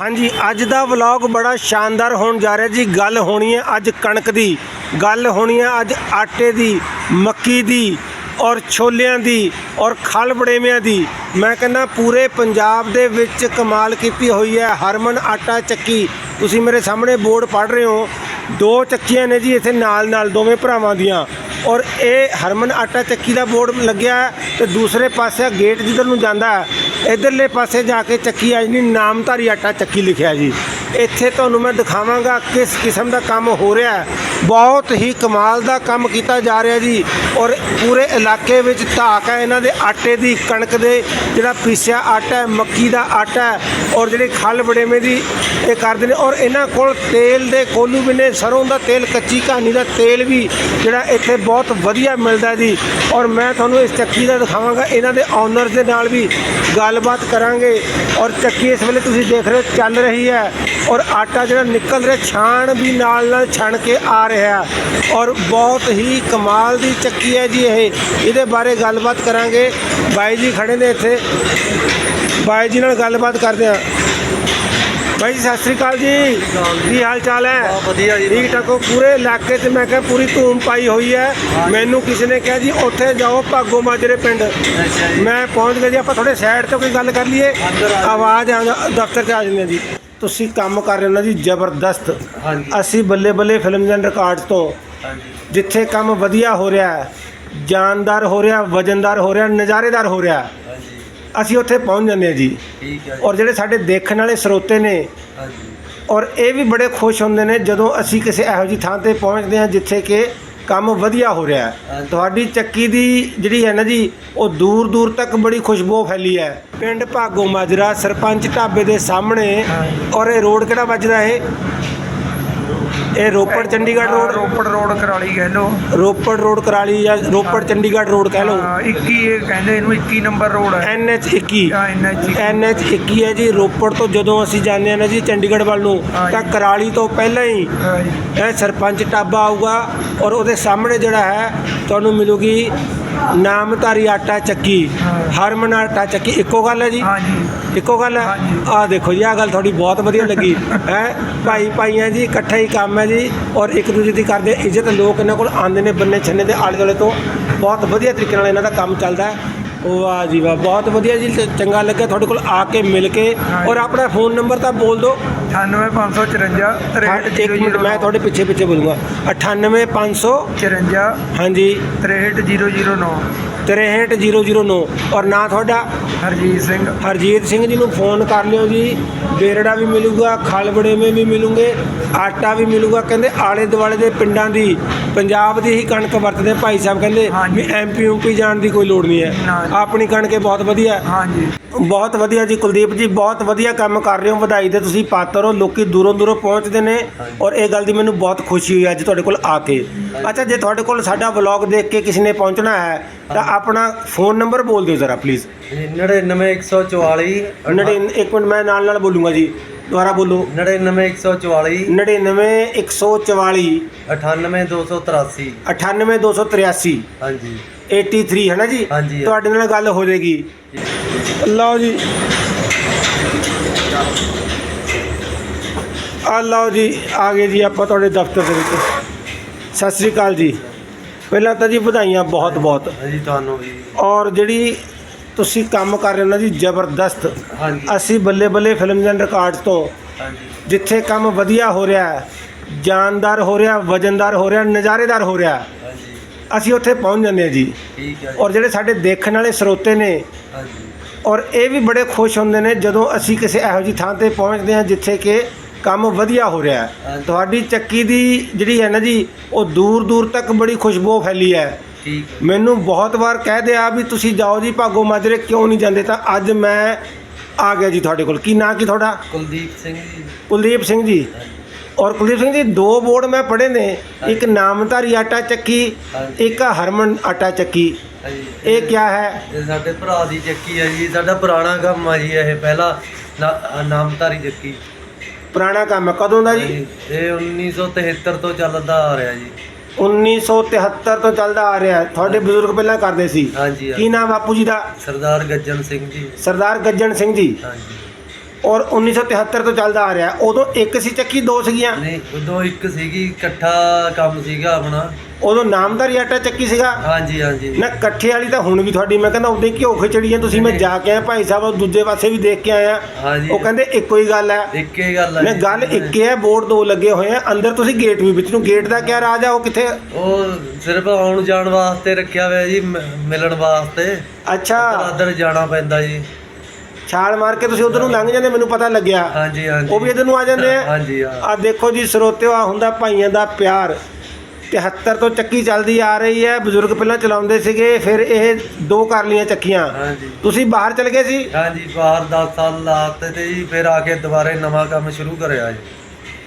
ਹਾਂਜੀ, ਅੱਜ ਦਾ ਵਲੌਗ ਬੜਾ ਸ਼ਾਨਦਾਰ ਹੋਣ ਜਾ ਰਿਹਾ ਜੀ। ਗੱਲ ਹੋਣੀ ਹੈ ਅੱਜ ਕਣਕ ਦੀ। ਗੱਲ ਹੋਣੀ ਹੈ ਅੱਜ ਆਟੇ ਦੀ, ਮੱਕੀ ਦੀ ਔਰ ਛੋਲਿਆਂ ਦੀ ਔਰ ਖਲ ਬੜੇਵਿਆਂ ਦੀ। ਮੈਂ ਕਹਿੰਦਾ ਪੂਰੇ ਪੰਜਾਬ ਦੇ ਵਿੱਚ ਕਮਾਲ ਕੀਤੀ ਹੋਈ ਹੈ। ਹਰਮਨ ਆਟਾ ਚੱਕੀ। ਤੁਸੀਂ ਮੇਰੇ ਸਾਹਮਣੇ ਬੋਰਡ ਪੜ੍ਹ ਰਹੇ ਹੋ। ਦੋ ਚੱਕੀਆਂ ਨੇ ਜੀ ਇੱਥੇ ਨਾਲ ਨਾਲ ਦੋਵੇਂ ਭਰਾਵਾਂ ਦੀਆਂ। ਔਰ ਇਹ ਹਰਮਨ ਆਟਾ ਚੱਕੀ ਦਾ ਬੋਰਡ ਲੱਗਿਆ ਹੈ ਤੇ ਦੂਸਰੇ ਪਾਸੇ ਗੇਟ ਜਿੱਧਰ ਨੂੰ ਜਾਂਦਾ ਹੈ, ਇਧਰਲੇ ਪਾਸੇ ਜਾ ਕੇ ਚੱਕੀ ਆ ਜਿਹੜੀ ਨਾਮਧਾਰੀ ਆਟਾ ਚੱਕੀ ਲਿਖਿਆ ਜੀ। ਇੱਥੇ ਤੁਹਾਨੂੰ ਮੈਂ ਦਿਖਾਵਾਂਗਾ ਕਿਸ ਕਿਸਮ ਦਾ ਕੰਮ ਹੋ ਰਿਹਾ ਹੈ। ਬਹੁਤ ਹੀ ਕਮਾਲ ਦਾ ਕੰਮ ਕੀਤਾ ਜਾ ਰਿਹਾ ਜੀ। ਔਰ ਪੂਰੇ ਇਲਾਕੇ ਵਿੱਚ ਧਾਕ ਹੈ, ਇਹਨਾਂ ਦੇ ਆਟੇ ਦੀ ਕਣਕ ਦੇ ਜਿਹੜਾ ਪੀਸਿਆ ਆਟਾ ਹੈ, ਮੱਕੀ ਦਾ ਆਟਾ ਹੈ, ਔਰ ਜਿਹੜੇ ਖਲ ਬੜੇਵੇਂ ਦੀ ਇਹ ਕਰਦੇ ਨੇ। ਔਰ ਇਹਨਾਂ ਕੋਲ ਤੇਲ ਦੇ ਕੋਲੂ ਵੀ ਨੇ, ਸਰੋਂ ਦਾ ਤੇਲ, ਕੱਚੀ ਕਹਾਣੀ ਦਾ ਤੇਲ ਵੀ ਜਿਹੜਾ ਇੱਥੇ ਬਹੁਤ ਵਧੀਆ ਮਿਲਦਾ ਜੀ। ਔਰ ਮੈਂ ਤੁਹਾਨੂੰ ਇਸ ਚੱਕੀ ਦਾ ਦਿਖਾਵਾਂਗਾ। ਇਹਨਾਂ ਦੇ ਓਨਰ ਦੇ ਨਾਲ ਵੀ ਗੱਲਬਾਤ ਕਰਾਂਗੇ। ਔਰ ਚੱਕੀ ਇਸ ਵੇਲੇ ਤੁਸੀਂ ਦੇਖ ਰਹੇ ਹੋ, ਚੱਲ ਰਹੀ ਹੈ। ਔਰ ਆਟਾ ਜਿਹੜਾ ਨਿਕਲ ਰਿਹਾ ਛਾਣ ਵੀ ਨਾਲ ਨਾਲ ਛਣ ਕੇ ਆ ਰਿਹਾ ਔਰ ਬਹੁਤ ਹੀ ਕਮਾਲ ਦੀ ਚੱਕੀ ਹੈ ਜੀ ਇਹ। ਇਹਦੇ ਬਾਰੇ ਗੱਲਬਾਤ ਕਰਾਂਗੇ। ਬਾਈ ਜੀ ਖੜੇ ਨੇ ਇੱਥੇ। ਬਾਈ ਜੀ ਨਾਲ ਗੱਲਬਾਤ ਕਰਦੇ ਹਾਂ। ਬਾਈ ਜੀ ਸਤਿ ਸ੍ਰੀ ਅਕਾਲ ਜੀ। ਕੀ ਹਾਲ ਚਾਲ ਹੈ? ਬਹੁਤ ਵਧੀਆ ਜੀ। ਠੀਕ ਠਾਕ ਹੋ? ਪੂਰੇ ਇਲਾਕੇ 'ਚ ਮੈਂ ਕਿਹਾ ਪੂਰੀ ਧੂਮ ਪਾਈ ਹੋਈ ਹੈ। ਮੈਨੂੰ ਕਿਸੇ ਨੇ ਕਿਹਾ ਜੀ ਉੱਥੇ ਜਾਓ ਭਾਗੋ ਮਾਜਰੇ ਪਿੰਡ। ਮੈਂ ਪਹੁੰਚ ਗਿਆ ਜੀ ਆਪਾਂ ਥੋੜੇ ਸਾਈਡ ਤੋਂ ਕੋਈ ਗੱਲ ਕਰ ਲਈਏ। ਆ। ਆਵਾਜ਼ ਆ ਦਫ਼ਤਰ 'ਚ ਆ ਜਾਂਦੇ ਜੀ। ਤੁਸੀਂ ਕੰਮ ਕਰ ਰਹੇ ਹੋ ਨਾ ਜੀ ਜ਼ਬਰਦਸਤ। ਹਾਂਜੀ। ਅਸੀਂ ਬੱਲੇ ਬੱਲੇ ਫਿਲਮਸ ਐਂਡ ਰਿਕਾਰਡਸ ਤੋਂ। ਹਾਂਜੀ। ਜਿੱਥੇ ਕੰਮ ਵਧੀਆ ਹੋ ਰਿਹਾ ਹੈ ਜਾਨਦਾਰ ਹੋ ਰਿਹਾ ਵਜਨਦਾਰ ਹੋ ਰਿਹਾ ਨਜ਼ਾਰੇਦਾਰ ਹੋ ਰਿਹਾ ਹਾਂਜੀ। ਅਸੀਂ ਉੱਥੇ ਪਹੁੰਚ ਜਾਂਦੇ ਹਾਂ ਜੀ। ਠੀਕ ਹੈ ਜੀ। ਔਰ ਜਿਹੜੇ ਸਾਡੇ ਦੇਖਣ ਵਾਲੇ ਸਰੋਤੇ ਨੇ ਹਾਂਜੀ। ਔਰ ਇਹ ਵੀ ਬੜੇ ਖੁਸ਼ ਹੁੰਦੇ ਨੇ ਜਦੋਂ ਅਸੀਂ ਕਿਸੇ ਇਹੋ ਜਿਹੀ ਥਾਂ ਤੇ ਪਹੁੰਚਦੇ ਹਾਂ ਜਿੱਥੇ ਕਿ ਕੰਮ ਵਧੀਆ ਹੋ ਰਿਹਾ ਹੈ। ਤੁਹਾਡੀ ਚੱਕੀ ਦੀ ਜਿਹੜੀ ਹੈ ਨਾ ਜੀ ਉਹ ਦੂਰ ਦੂਰ ਤੱਕ ਬੜੀ ਖੁਸ਼ਬੂ ਫੈਲੀ ਹੈ ਪਿੰਡ ਭਾਗੋ ਮਾਜਰਾ ਸਰਪੰਚ ਢਾਬੇ ਦੇ ਸਾਹਮਣੇ। ਔਰ ਇਹ ਰੋਡ ਕਿਹੜਾ ਵੱਜਦਾ ਇਹ ਇਹ ਰੋਪੜ ਚੰਡੀਗੜ੍ਹ ਰੋਡ ਰੋਪੜ ਰੋਡ ਕਰਾਲੀ ਕਹਿ ਲੋ ਰੋਪੜ ਰੋਡ ਕਰਾਲੀ ਜਾਂ ਰੋਪੜ ਚੰਡੀਗੜ੍ਹ ਰੋਡ ਕਹਿ ਲਓ? 21 ਇਹ ਕਹਿੰਦੇ ਇਹਨੂੰ 21 ਨੰਬਰ ਰੋਡ ਹੈ NH 21 ਹਾਂ NH NH 21 ਹੈ ਜੀ ਰੋਪੜ ਤੋਂ ਜਦੋਂ ਅਸੀਂ ਜਾਂਦੇ ਹਾਂ ਨਾ ਜੀ ਚੰਡੀਗੜ੍ਹ ਵੱਲ ਨੂੰ। ਤਾਂ ਕਰਾਲੀ ਤੋਂ ਪਹਿਲਾਂ ਹੀ। ਇਹ ਸਰਪੰਚ ਟਾਬਾ ਆਊਗਾ ਔਰ ਉਹਦੇ ਸਾਹਮਣੇ ਜਿਹੜਾ ਹੈ ਤੁਹਾਨੂੰ ਮਿਲੂਗੀ ਨਾਮਧਾਰੀ ਆਟਾ ਚੱਕੀ। ਹਰਮਨ ਆਟਾ ਚੱਕੀ ਇੱਕੋ ਗੱਲ ਹੈ ਜੀ? ਇੱਕੋ ਗੱਲ? ਹੈ। ਆਹ ਦੇਖੋ ਜੀ ਆਹ ਗੱਲ ਤੁਹਾਡੀ ਬਹੁਤ ਵਧੀਆ ਲੱਗੀ। ਹੈ? ਭਾਈ ਭਾਈਆਂ ਜੀ ਇਕੱਠਾ ਹੀ ਕੰਮ ਹੈ ਜੀ ਔਰ ਇੱਕ ਦੂਜੇ ਦੀ ਕਰਦੇ ਇੱਜ਼ਤ ਲੋਕ ਇਹਨਾਂ ਕੋਲ ਆਉਂਦੇ ਨੇ ਬੰਨੇ ਛੰਨੇ ਦੇ ਆਲੇ ਦੁਆਲੇ ਤੋਂ। ਬਹੁਤ ਵਧੀਆ ਤਰੀਕੇ ਨਾਲ ਇਹਨਾਂ ਦਾ ਕੰਮ ਚੱਲਦਾ ਹੈ। ਵਾਹ ਜੀ ਵਾਹ ਬਹੁਤ ਵਧੀਆ ਜੀ ਤੇ ਚੰਗਾ ਲੱਗਿਆ ਤੁਹਾਡੇ ਕੋਲ ਆ ਕੇ ਮਿਲ ਕੇ। ਹਾਂਜੀ। ਔਰ ਆਪਣਾ ਫੋਨ ਨੰਬਰ ਤਾਂ ਬੋਲ ਦਿਓ। 98554 ਹਾਂ, ਇੱਕ ਮਿੰਟ ਮੈਂ ਤੁਹਾਡੇ ਪਿੱਛੇ ਪਿੱਛੇ ਬੋਲੂੰਗਾ। 98500 54 ਹਾਂਜੀ। 63009 63009 ਔਰ ਨਾਂ ਤੁਹਾਡਾ? ਹਰਜੀਤ ਸਿੰਘ। ਹਰਜੀਤ ਸਿੰਘ ਜੀ ਨੂੰ ਫੋਨ ਕਰ ਲਿਓ ਜੀ। ਬੇਰੜਾ ਵੀ ਮਿਲੂਗਾ ਖਲਬੜੇ ਮੇ ਵੀ ਮਿਲੂਗੇ ਆਟਾ ਵੀ ਮਿਲੂਗਾ। ਕਹਿੰਦੇ ਆਲੇ ਦੁਆਲੇ ਦੇ ਪਿੰਡਾਂ ਦੀ ਪੰਜਾਬ ਦੀ ਹੀ ਕਣਕ ਵਰਤਦੇ ਭਾਈ ਸਾਹਿਬ ਕਹਿੰਦੇ ਹਾਂਜੀ। ਵੀ ਐਮਪੀ ਯੂਪੀ ਜਾਣ ਦੀ ਕੋਈ ਲੋੜ ਨਹੀਂ ਹੈ। ਨਾ। ਆਪਣੀ ਕਣਕ ਬਹੁਤ ਵਧੀਆ ਹੈ। ਹਾਂ ਜੀ ਬਹੁਤ ਵਧੀਆ ਜੀ ਕੁਲਦੀਪ ਜੀ ਬਹੁਤ ਵਧੀਆ ਕੰਮ ਕਰ ਰਹੇ ਹੋ ਵਧਾਈ ਦੇ ਤੁਸੀਂ ਪਾਤਰ ਹੋ ਲੋਕੀ ਦੂਰੋਂ ਦੂਰੋਂ ਪਹੁੰਚਦੇ ਨੇ ਔਰ ਇਹ ਗੱਲ ਦੀ ਮੈਨੂੰ ਬਹੁਤ ਖੁਸ਼ੀ ਹੋਈ ਅੱਜ ਤੁਹਾਡੇ ਕੋਲ ਆ ਕੇ। ਅੱਛਾ ਜੇ ਤੁਹਾਡੇ ਕੋਲ ਸਾਡਾ ਵਲੌਗ ਦੇਖ ਕੇ ਕਿਸੇ ਨੇ ਪਹੁੰਚਣਾ ਹੈ ਤਾਂ ਆਪਣਾ ਫੋਨ ਨੰਬਰ ਬੋਲ ਦਿਓ ਜ਼ਰਾ ਪਲੀਜ਼ 99144 ਨੜਿਨ ਇੱਕ ਮਿੰਟ ਮੈਂ ਨਾਲ ਨਾਲ ਬੋਲੂੰਗਾ ਜੀ। ਦੁਬਾਰਾ ਬੋਲੋ। 99144 99144 98283 98283 ਹਾਂਜੀ। 83 ਹੈ ਨਾ ਜੀ? ਹਾਂਜੀ। ਤੁਹਾਡੇ ਨਾਲ ਗੱਲ ਹੋ ਜਾਏਗੀ। ਲਓ ਜੀ। ਆ ਲਓ ਜੀ ਆ ਗਏ ਜੀ ਆਪਾਂ ਤੁਹਾਡੇ ਦਫ਼ਤਰ ਦੇ ਵਿੱਚ। ਸਤਿ ਸ੍ਰੀ ਅਕਾਲ ਜੀ। ਪਹਿਲਾਂ ਤਾਂ ਜੀ ਵਧਾਈਆਂ ਬਹੁਤ ਬਹੁਤ। ਹਾਂਜੀ ਤੁਹਾਨੂੰ ਵੀ। ਔਰ ਜਿਹੜੀ ਤੁਸੀਂ ਕੰਮ ਕਰ ਰਹੇ ਹੋ ਨਾ ਜੀ ਜ਼ਬਰਦਸਤ। ਹਾਂਜੀ। ਅਸੀਂ ਬੱਲੇ ਬੱਲੇ ਫਿਲਮਸ ਐਂਡ ਰਿਕਾਰਡਸ ਤੋਂ। ਹਾਂਜੀ। ਜਿੱਥੇ ਕੰਮ ਵਧੀਆ ਹੋ ਰਿਹਾ ਹੈ ਜਾਨਦਾਰ ਹੋ ਰਿਹਾ ਵਜਨਦਾਰ ਹੋ ਰਿਹਾ ਨਜ਼ਾਰੇਦਾਰ ਹੋ ਰਿਹਾ। ਅਸੀਂ ਉੱਥੇ ਪਹੁੰਚ ਜਾਂਦੇ ਹਾਂ ਜੀ। ਠੀਕ ਹੈ ਜੀ। ਔਰ ਜਿਹੜੇ ਸਾਡੇ ਦੇਖਣ ਵਾਲੇ ਸਰੋਤੇ ਨੇ ਹਾਂਜੀ। ਔਰ ਇਹ ਵੀ ਬੜੇ ਖੁਸ਼ ਹੁੰਦੇ ਨੇ ਜਦੋਂ ਅਸੀਂ ਕਿਸੇ ਇਹੋ ਜਿਹੀ ਥਾਂ ਤੇ ਪਹੁੰਚਦੇ ਹਾਂ ਜਿੱਥੇ ਕਿ ਕੰਮ ਵਧੀਆ ਹੋ ਰਿਹਾ ਹੈ। ਤੁਹਾਡੀ ਚੱਕੀ ਦੀ ਜਿਹੜੀ ਹੈ ਨਾ ਜੀ ਉਹ ਦੂਰ ਦੂਰ ਤੱਕ ਬੜੀ ਖੁਸ਼ਬੂ ਫੈਲੀ ਹੈ। ਠੀਕ ਹੈ। ਮੈਨੂੰ ਬਹੁਤ ਵਾਰ ਕਹਿ ਦਿਆ ਵੀ ਤੁਸੀਂ ਜਾਓ ਜੀ ਭਾਗੋ ਮਾਜਰੇ ਕਿਉਂ ਨਹੀਂ ਜਾਂਦੇ? ਤਾਂ ਅੱਜ ਮੈਂ ਆ ਗਿਆ ਜੀ ਤੁਹਾਡੇ ਕੋਲ। ਕੀ ਨਾਂ ਕੀ ਤੁਹਾਡਾ? ਕੁਲਦੀਪ ਸਿੰਘ ਜੀ। ਕੁਲਦੀਪ ਸਿੰਘ ਜੀ। ਔਰ ਕੁਲਦੀਪ ਸਿੰਘ ਜੀ ਦੋ ਬੋਰਡ ਮੈਂ ਪੜ੍ਹੇ ਨੇ। ਇੱਕ ਨਾਮਧਾਰੀ ਆਟਾ ਚੱਕੀ। ਇੱਕ ਹਰਮਨ ਆਟਾ ਚੱਕੀ। ਇਹ ਕਿਆ ਹੈ? ਇਹ ਸਾਡੇ ਭਰਾ ਦੀ ਚੱਕੀ ਹੈ ਜੀ। ਸਾਡਾ ਪੁਰਾਣਾ ਕੰਮ ਆ ਜੀ ਇਹ। ਪਹਿਲਾ ਨਾ- ਨਾਮਧਾਰੀ ਚੱਕੀ। ਪੁਰਾਣਾ ਕੰਮ ਹੈ ਕਦੋਂ ਦਾ ਜੀ? ਇਹ 1973 ਤੋਂ ਚੱਲਦਾ ਆ ਰਿਹਾ ਜੀ। 1973 ਤੋਂ ਚੱਲਦਾ ਆ ਰਿਹਾ। ਹੈ। ਤੁਹਾਡੇ ਬਜ਼ੁਰਗ ਪਹਿਲਾਂ ਕਰਦੇ ਸੀ। ਹਾਂਜੀ ਕੀ ਨਾਮ ਬਾਪੂ ਜੀ ਦਾ? ਸਰਦਾਰ ਗੱਜਨ ਸਿੰਘ ਜੀ। ਸਰਦਾਰ ਗੱਜਣ ਸਿੰਘ ਜੀ। ਹਾਂਜੀ। ਔਰ 1973 ਤੋਂ ਚੱਲਦਾ ਆ ਰਿਹਾ। ਉਦੋਂ ਇੱਕ ਸੀ ਚੱਕੀ ਦੋ ਸੀਗੀਆਂ। ਨਹੀਂ ਉਦੋਂ ਇੱਕ ਸੀਗੀ ਇਕੱਠਾ ਕੰਮ ਸੀਗਾ ਆਪਣਾ। ਉਦੋਂ ਨਾਮਦਾਰੀ ਆਟਾ ਚੱਕੀ ਸੀਗਾ। ਹਾਂਜੀ ਹਾਂਜੀ। ਨਾ ਇਕੱਠੇ ਵਾਲੀ ਤਾਂ ਹੁਣ ਵੀ ਤੁਹਾਡੀ। ਮੈਂ ਕਹਿੰਦਾ ਉਦੋਂ ਹੀ ਘਿਓ ਖਿਚੜੀ ਆ ਤੁਸੀਂ ਮੈਂ ਜਾ ਕੇ ਆਇਆ ਭਾਈ ਸਾਹਿਬ ਉਹ ਦੂਜੇ ਪਾਸੇ ਵੀ ਦੇਖ ਕੇ ਆਇਆ। ਹਾਂਜੀ। ਉਹ ਕਹਿੰਦੇ ਇੱਕੋ ਹੀ ਗੱਲ ਹੈ ਇੱਕ ਹੀ ਗੱਲ ਆ ਨਾ ਜੀ। ਗੱਲ ਇੱਕ ਹੈ ਬੋਰਡ ਦੋ ਲੱਗੇ ਹੋਏ ਆ। ਅੰਦਰ ਤੁਸੀਂ ਗੇਟ ਵੀ ਵਿੱਚ ਨੂੰ। ਗੇਟ ਦਾ ਕਿਆ ਰਾਜ ਆ ਉਹ ਕਿੱਥੇ? ਉਹ ਸਿਰਫ ਆਉਣ ਜਾਣ ਵਾਸਤੇ ਰੱਖਿਆ ਹੋਇਆ ਜੀ ਮ- ਮਿਲਣ ਵਾਸਤੇ। ਅੱਛਾ। ਅੰਦਰ ਜਾਣਾ ਪੈਂਦਾ ਜੀ। ਛਾਲ ਮਾਰ ਕੇ ਤੁਸੀਂ ਉਧਰ ਨੂੰ ਲੰਘ ਜਾਂਦੇ ਮੈਨੂੰ ਪਤਾ ਲੱਗਿਆ। ਹਾਂਜੀ ਹਾਂਜੀ। ਉਹ ਵੀ ਇਧਰ ਨੂੰ ਆ ਜਾਂਦੇ ਆ। ਹਾਂਜੀ ਹਾਂ। ਆ ਦੇਖੋ ਜੀ ਸਰੋਤਿਓ ਆ ਹੁੰਦਾ ਭਾਈਆਂ ਦਾ ਪਿਆਰ। 73 ਤੋਂ ਚੱਕੀ ਚੱਲਦੀ ਆ ਰਹੀ ਹੈ। ਬਜ਼ੁਰਗ ਪਹਿਲਾਂ ਚਲਾਉਂਦੇ ਸੀਗੇ ਫਿਰ ਇਹ ਦੋ ਕਰ ਲੀਆਂ ਚੱਕੀਆਂ। ਹਾਂਜੀ। ਤੁਸੀਂ ਬਾਹਰ ਚਲੇ ਗਏ ਸੀ? ਹਾਂਜੀ ਬਾਹਰ 10 ਸਾਲ ਲਾਤੇ ਤੇ ਜੀ ਫਿਰ ਆ ਕੇ ਦੁਬਾਰੇ ਨਵਾਂ ਕੰਮ ਸ਼ੁਰੂ ਕਰਿਆ ਜੀ।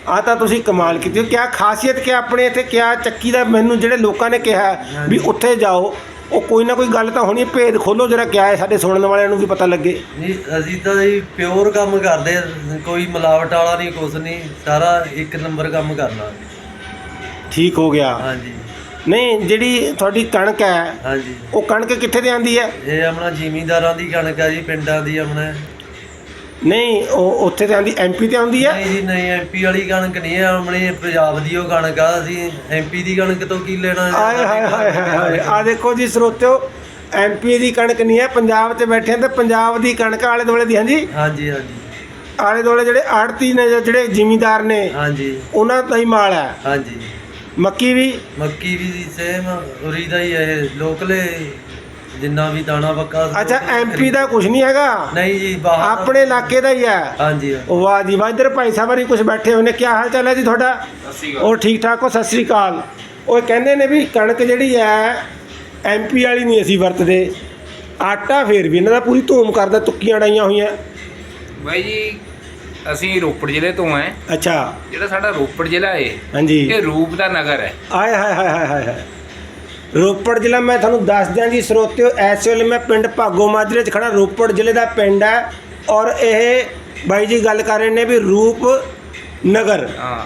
ਆ ਤਾਂ ਤੁਸੀਂ ਕਮਾਲ ਕੀਤੀ ਕਿਆ ਖਾਸੀਅਤ ਕਿ ਆਪਣੇ ਇੱਥੇ ਕਿਆ ਚੱਕੀ ਦਾ ਮੈਨੂੰ ਜਿਹੜੇ ਲੋਕਾਂ ਨੇ ਕਿਹਾ ਵੀ ਉੱਥੇ ਜਾਓ। ਉਹ ਕੋਈ ਨਾ ਕੋਈ ਗੱਲ ਤਾਂ ਹੋਣੀ ਹੈ, ਭੇਦ ਖੋਲੋ ਜਰਾ ਕਿਆ ਹੈ ਸਾਡੇ ਸੁਣਨ ਵਾਲਿਆਂ ਨੂੰ ਵੀ ਪਤਾ ਲੱਗੇ। ਨਹੀਂ ਅਸੀਂ ਤਾਂ ਜੀ ਪਿਓਰ ਕੰਮ ਕਰਦੇ ਕੋਈ ਮਿਲਾਵਟ ਵਾਲਾ ਨਹੀਂ ਕੁਛ ਨਹੀਂ ਸਾਰਾ ਇੱਕ ਨੰਬਰ ਕੰਮ ਕਰਨਾ। ਠੀਕ ਹੋ ਗਿਆ। ਹਾਂਜੀ। ਨਹੀਂ ਜਿਹੜੀ ਤੁਹਾਡੀ ਕਣਕ ਹੈ ਹਾਂਜੀ। ਉਹ ਕਣਕ ਕਿੱਥੇ ਤੇ ਆਂਦੀ ਹੈ? ਇਹ ਆਪਣਾ ਜ਼ਿਮੀਂਦਾਰਾਂ ਦੀ ਕਣਕ ਆ ਜੀ ਪਿੰਡਾਂ ਦੀ ਆਪਣਾ। ਨਹੀਂ ਉਹ ਉੱਥੇ ਤੇ ਆਂਦੀ ਐਮਪੀ ਤੇ ਆਉਂਦੀ ਹੈ ਨਹੀਂ ਜੀ ਨਹੀਂ ਐਮਪੀ ਵਾਲੀ ਕਣਕ ਨਹੀਂ ਹੈ ਆਪਣੀ ਪੰਜਾਬ ਦੀ ਉਹ ਕਣਕ ਆ ਅਸੀਂ ਐਮਪੀ ਦੀ ਕਣਕ ਤੋਂ ਕੀ ਲੈਣਾ? ਆਏ ਹਾਏ ਹਾਏ ਹਾਏ ਹਾਏ ਆ ਦੇਖੋ ਜੀ ਸਰੋਤਿਓ ਐਮਪੀ ਦੀ ਕਣਕ ਨਹੀਂ ਹੈ ਪੰਜਾਬ 'ਚ ਬੈਠੇ ਆ ਤੇ ਪੰਜਾਬ ਦੀ ਕਣਕ ਆਲੇ ਦੁਆਲੇ ਦੀ ਹਾਂਜੀ? ਹਾਂਜੀ ਹਾਂਜੀ। ਆਲੇ ਦੁਆਲੇ ਜਿਹੜੇ ਆੜਤੀ ਨੇ ਜਾਂ ਜਿਹੜੇ ਜ਼ਿਮੀਂਦਾਰ ਨੇ ਹਾਂਜੀ। ਉਹਨਾਂ ਦਾ ਹੀ ਮਾਲ ਹੈ ਹਾਂਜੀ। ਮੱਕੀ ਵੀ? ਮੱਕੀ ਵੀ ਸੇਮ ਉਰੀ ਦਾ ਹੀ ਇਹ ਲੋਕਲੇ ਜਿੰਨਾ ਵੀ ਦਾਣਾ ਬੱਕਾ ਅੱਛਾ ਐਮਪੀ ਦਾ ਕੁਝ ਨਹੀਂ ਹੈਗਾ? ਨਹੀਂ ਜੀ ਬਾਹਰ ਆਪਣੇ ਇਲਾਕੇ ਦਾ ਹੀ ਹੈ। ਹਾਂਜੀ। ਉਹ ਵਾਹ ਜੀ ਵਾਹ ਇੱਧਰ ਭਾਈ ਸਾਹਿਬ ਹਰੀ ਕੁਝ ਬੈਠੇ ਹੋਏ ਨੇ ਕੀ ਹਾਲ ਚਾਲ ਹੈ ਜੀ ਤੁਹਾਡਾ? ਉਹ ਠੀਕ ਠਾਕ ਹੋ ਸਤਿ ਸ੍ਰੀ ਅਕਾਲ। ਉਹ ਕਹਿੰਦੇ ਨੇ ਵੀ ਕਣਕ ਜਿਹੜੀ ਹੈ ਐਮਪੀ ਵਾਲੀ ਨਹੀਂ ਅਸੀਂ ਵਰਤਦੇ। ਆਟਾ ਫੇਰ ਵੀ ਇਹਨਾਂ ਦਾ ਪੂਰੀ ਧੂਮ ਕਰਦਾ ਤੁੱਕੀਆਂ ਡਾਈਆਂ ਹੋਈਆਂ। ਬਾਈ ਜੀ ਅਸੀਂ ਰੋਪੜ ਜ਼ਿਲ੍ਹੇ ਤੋਂ ਹੈ। ਅੱਛਾ। ਜਿਹੜਾ ਸਾਡਾ ਰੋਪੜ ਜ਼ਿਲ੍ਹਾ ਹੈ ਹਾਂਜੀ। ਇਹ ਰੂਪ ਦਾ ਨਗਰ ਹੈ। ਆਏ ਹਾਏ ਹਾਏ ਹਾਏ ਹਾਏ। ਰੋਪੜ ਜ਼ਿਲ੍ਹਾ ਮੈਂ ਤੁਹਾਨੂੰ ਦੱਸ ਦਿਆਂ ਜੀ ਸਰੋਤਿਓ ਇਸ ਵੇਲੇ ਮੈਂ ਪਿੰਡ ਭਾਗੋ ਮਾਜਰੇ 'ਚ ਖੜਾ ਰੋਪੜ ਜ਼ਿਲ੍ਹੇ ਦਾ ਪਿੰਡ ਹੈ ਔਰ ਇਹ ਬਾਈ ਜੀ ਗੱਲ ਕਰ ਰਹੇ ਨੇ ਵੀ ਰੂਪ ਨਗਰ। ਹਾਂ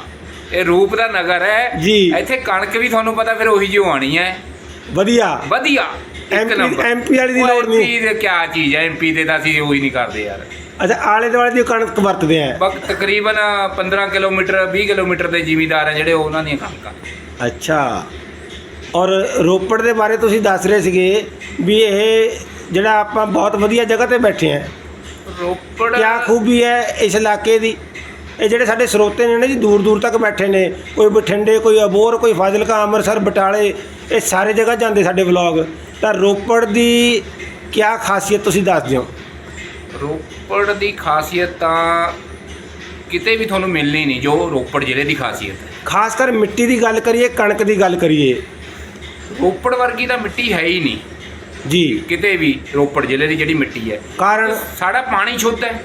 ਇਹ ਰੂਪ ਦਾ ਨਗਰ ਹੈ। ਜੀ। ਇੱਥੇ ਕਣਕ ਵੀ ਤੁਹਾਨੂੰ ਪਤਾ ਫਿਰ ਉਹੀ ਜਿਹੀ ਆਣੀ ਹੈ। ਵਧੀਆ। ਵਧੀਆ MP ਵਾਲੀ ਦੀ ਲੋੜ ਨਹੀਂ। MP ਦੇ ਕੀ ਚੀਜ਼ ਹੈ ਐਮਪੀ ਦੇ ਤਾਂ ਅਸੀਂ ਉਹੀ ਨਹੀਂ ਕਰਦੇ ਯਾਰ। ਅੱਛਾ ਆਲੇ ਦੁਆਲੇ ਦੀ ਕਣਕ ਵਰਤਦੇ ਆ। ਬਕ ਤਕਰੀਬਨ 15 ਕਿਲੋਮੀਟਰ 20 ਕਿਲੋਮੀਟਰ ਦੇ ਜ਼ਿਮੀਦਾਰ ਹੈ ਜਿਹੜੇ ਉਹਨਾਂ ਦੀਆਂ ਕਣਕਾਂ। ਅੱਛਾ। ਔਰ ਰੋਪੜ ਦੇ ਬਾਰੇ ਤੁਸੀਂ ਦੱਸ ਰਹੇ ਸੀਗੇ ਵੀ ਇਹ ਜਿਹੜਾ ਆਪਾਂ ਬਹੁਤ ਵਧੀਆ ਜਗ੍ਹਾ ਤੇ ਬੈਠੇ ਆ ਰੋਪੜ ਕਿਆ ਖੂਬੀ ਹੈ ਇਸ ਇਲਾਕੇ ਦੀ? ਇਹ ਜਿਹੜੇ ਸਾਡੇ ਸਰੋਤੇ ਨੇ ਨਾ ਜੀ ਦੂਰ ਦੂਰ ਤੱਕ ਬੈਠੇ ਨੇ। ਕੋਈ ਬਠਿੰਡੇ ਕੋਈ ਅਬੋਰ ਕੋਈ ਫਾਜ਼ਿਲਕਾ ਅੰਮ੍ਰਿਤਸਰ ਬਟਾਲੇ ਇਹ ਸਾਰੇ ਜਗ੍ਹਾ ਜਾਂਦੇ ਸਾਡੇ ਵਲੌਗ। ਤਾਂ ਰੋਪੜ ਦੀ ਕਿਆ ਖਾਸੀਅਤ ਤੁਸੀਂ ਦੱਸ ਦਿਓ? ਰੋਪੜ ਦੀ ਖਾਸੀਅਤ ਤਾਂ ਕਿਤੇ ਵੀ ਤੁਹਾਨੂੰ ਮਿਲਣੀ ਨਹੀਂ ਜੋ ਰੋਪੜ ਜ਼ਿਲ੍ਹੇ ਦੀ ਖਾਸੀਅਤ ਹੈ। ਖਾਸ ਕਰ ਮਿੱਟੀ ਦੀ ਗੱਲ ਕਰੀਏ ਕਣਕ ਦੀ ਗੱਲ ਕਰੀਏ। ਰੋਪੜ ਵਰਗੀ ਤਾਂ ਮਿੱਟੀ ਹੈ ਹੀ ਨਹੀਂ। ਜੀ। ਕਿਤੇ ਵੀ ਰੋਪੜ ਜ਼ਿਲ੍ਹੇ ਦੀ ਜਿਹੜੀ ਮਿੱਟੀ ਹੈ। ਕਾਰਨ? ਸਾਡਾ ਪਾਣੀ ਸ਼ੁੱਧ ਹੈ।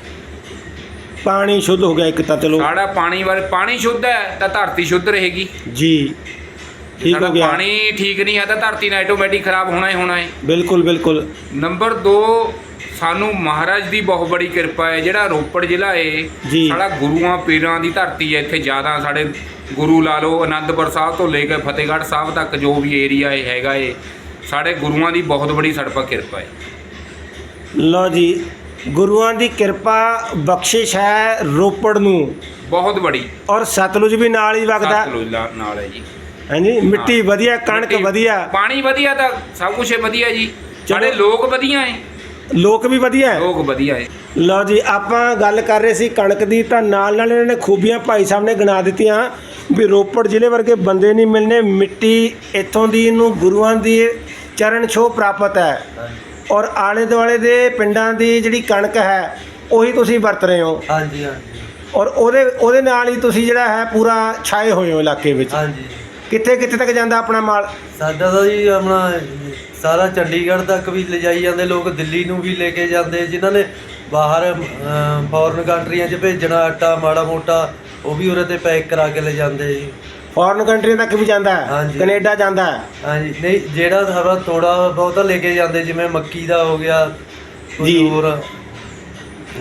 ਪਾਣੀ ਸ਼ੁੱਧ ਹੋ ਗਿਆ ਇੱਕ ਤਾਂ ਚਲੋ। ਸਾਡਾ ਪਾਣੀ ਵਾਲੇ ਪਾਣੀ ਸ਼ੁੱਧ ਹੈ ਤਾਂ ਧਰਤੀ ਸ਼ੁੱਧ ਰਹੇਗੀ। ਜੀ। ਠੀਕ ਹੋ ਗਿਆ। ਪਾਣੀ ਠੀਕ ਨਹੀਂ ਹੈ ਤਾਂ ਧਰਤੀ ਨਾਲ ਆਟੋਮੈਟਿਕ ਖਰਾਬ ਹੋਣਾ ਹੀ ਹੋਣਾ ਹੈ। ਬਿਲਕੁਲ ਬਿਲਕੁਲ। ਨੰਬਰ 2 ਸਾਨੂੰ ਮਹਾਰਾਜ ਦੀ ਬਹੁਤ ਬੜੀ ਕਿਰਪਾ ਹੈ ਜਿਹੜਾ ਰੋਪੜ ਜ਼ਿਲ੍ਹਾ ਹੈ ਜੀ। ਸਾਡਾ ਗੁਰੂਆਂ ਪੀਰਾਂ ਦੀ ਧਰਤੀ ਹੈ ਇੱਥੇ ਜ਼ਿਆਦਾ ਸਾਡੇ ਗੁਰੂ ਲਾ ਲਓ ਆਨੰਦਪੁਰ ਸਾਹਿਬ ਤੋਂ ਲੈ ਕੇ ਫਤਿਹਗੜ੍ਹ ਸਾਹਿਬ ਤੱਕ ਜੋ ਵੀ ਏਰੀਆ ਹੈ ਹੈਗਾ ਏ ਸਾਡੇ ਗੁਰੂਆਂ ਦੀ ਬਹੁਤ ਬੜੀ ਸੜਪਾ ਕਿਰਪਾ ਹੈ। ਲਓ ਜੀ ਗੁਰੂਆਂ ਦੀ ਕਿਰਪਾ ਬਖਸ਼ਿਸ਼ ਹੈ ਰੋਪੜ ਨੂੰ। ਬਹੁਤ ਬੜੀ। ਔਰ ਸਤਲੁਜ ਵੀ ਨਾਲ ਹੀ ਵਗਦਾ। ਸਤਲੁਜ ਨਾਲ ਹੈ ਜੀ। ਹਾਂਜੀ ਮਿੱਟੀ ਵਧੀਆ ਕਣਕ ਮਿੱਟੀ- ਵਧੀਆ। ਪਾਣੀ ਵਧੀਆ ਤਾਂ ਸਭ ਕੁਝ ਵਧੀਆ ਜੀ। ਸਾਡੇ ਲੋਕ ਵਧੀਆ ਹੈ ਲੋਕ ਵੀ ਵਧੀਆ ਹੈ। ਲੋਕ ਵਧੀਆ ਹੈ। ਲਓ ਜੀ ਆਪਾਂ ਗੱਲ ਕਰ ਰਹੇ ਸੀ ਕਣਕ ਦੀ ਤਾਂ ਨਾਲ ਨਾਲ ਇਹਨਾਂ ਨੇ ਖੂਬੀਆਂ ਭਾਈ ਸਾਹਿਬ ਨੇ ਗਿਣਾ ਦਿੱਤੀਆਂ ਵੀ ਰੋਪੜ ਜ਼ਿਲ੍ਹੇ ਵਰਗੇ ਬੰਦੇ ਨਹੀਂ ਮਿਲਨੇ ਮਿੱਟੀ ਇੱਥੋਂ ਦੀ ਨੂੰ ਗੁਰੂਆਂ ਦੀ ਚਰਨ ਛੋਹ ਪ੍ਰਾਪਤ ਹੈ। ਔਰ ਆਲੇ ਦੁਆਲੇ ਦੇ ਪਿੰਡਾਂ ਦੀ ਜਿਹੜੀ ਕਣਕ ਹੈ ਉਹੀ ਤੁਸੀਂ ਵਰਤ ਰਹੇ ਹੋ। ਹਾਂਜੀ ਹਾਂਜੀ। ਔਰ ਉਹਦੇ ਉਹਦੇ ਨਾਲ ਹੀ ਤੁਸੀਂ ਜਿਹੜਾ ਹੈ ਪੂਰਾ ਛਾਏ ਹੋਏ ਹੋ ਇਲਾਕੇ ਵਿੱਚ। ਹਾਂਜੀ। ਕਿੱਥੇ ਕਿੱਥੇ ਤੱਕ ਜਾਂਦਾ ਆਪਣਾ ਮਾਲ? ਸਾਡਾ ਤਾਂ ਜੀ ਆਪਣਾ ਸਾਰਾ ਚੰਡੀਗੜ੍ਹ ਤੱਕ ਵੀ ਲਿਜਾਈ ਜਾਂਦੇ ਲੋਕ ਦਿੱਲੀ ਨੂੰ ਵੀ ਲੈ ਕੇ ਜਾਂਦੇ ਜਿਨ੍ਹਾਂ ਨੇ ਬਾਹਰ ਫੋਰਨ ਕੰਟਰੀਆਂ 'ਚ ਭੇਜਣਾ ਆਟਾ ਮਾੜਾ ਮੋਟਾ ਉਹ ਵੀ ਉਰੇ ਤੇ ਪੈਕ ਕਰਾ ਕੇ ਲੈ ਜਾਂਦੇ ਜੀ ਫੋਰਨ ਕੰਟਰੀਆਂ ਤੱਕ ਵੀ ਜਾਂਦਾ ਹੈ ਹਾਂਜੀ। ਕੈਨੇਡਾ ਜਾਂਦਾ ਹੈ ਹਾਂਜੀ ਨਹੀਂ ਜਿਹੜਾ ਸਾਰਾ ਥੋੜਾ ਬਹੁਤਾ ਲੈ ਕੇ ਜਾਂਦੇ ਜਿਵੇਂ ਮੱਕੀ ਦਾ ਹੋ ਗਿਆ ਕੋਈ ਜੀ। ਹੋਰ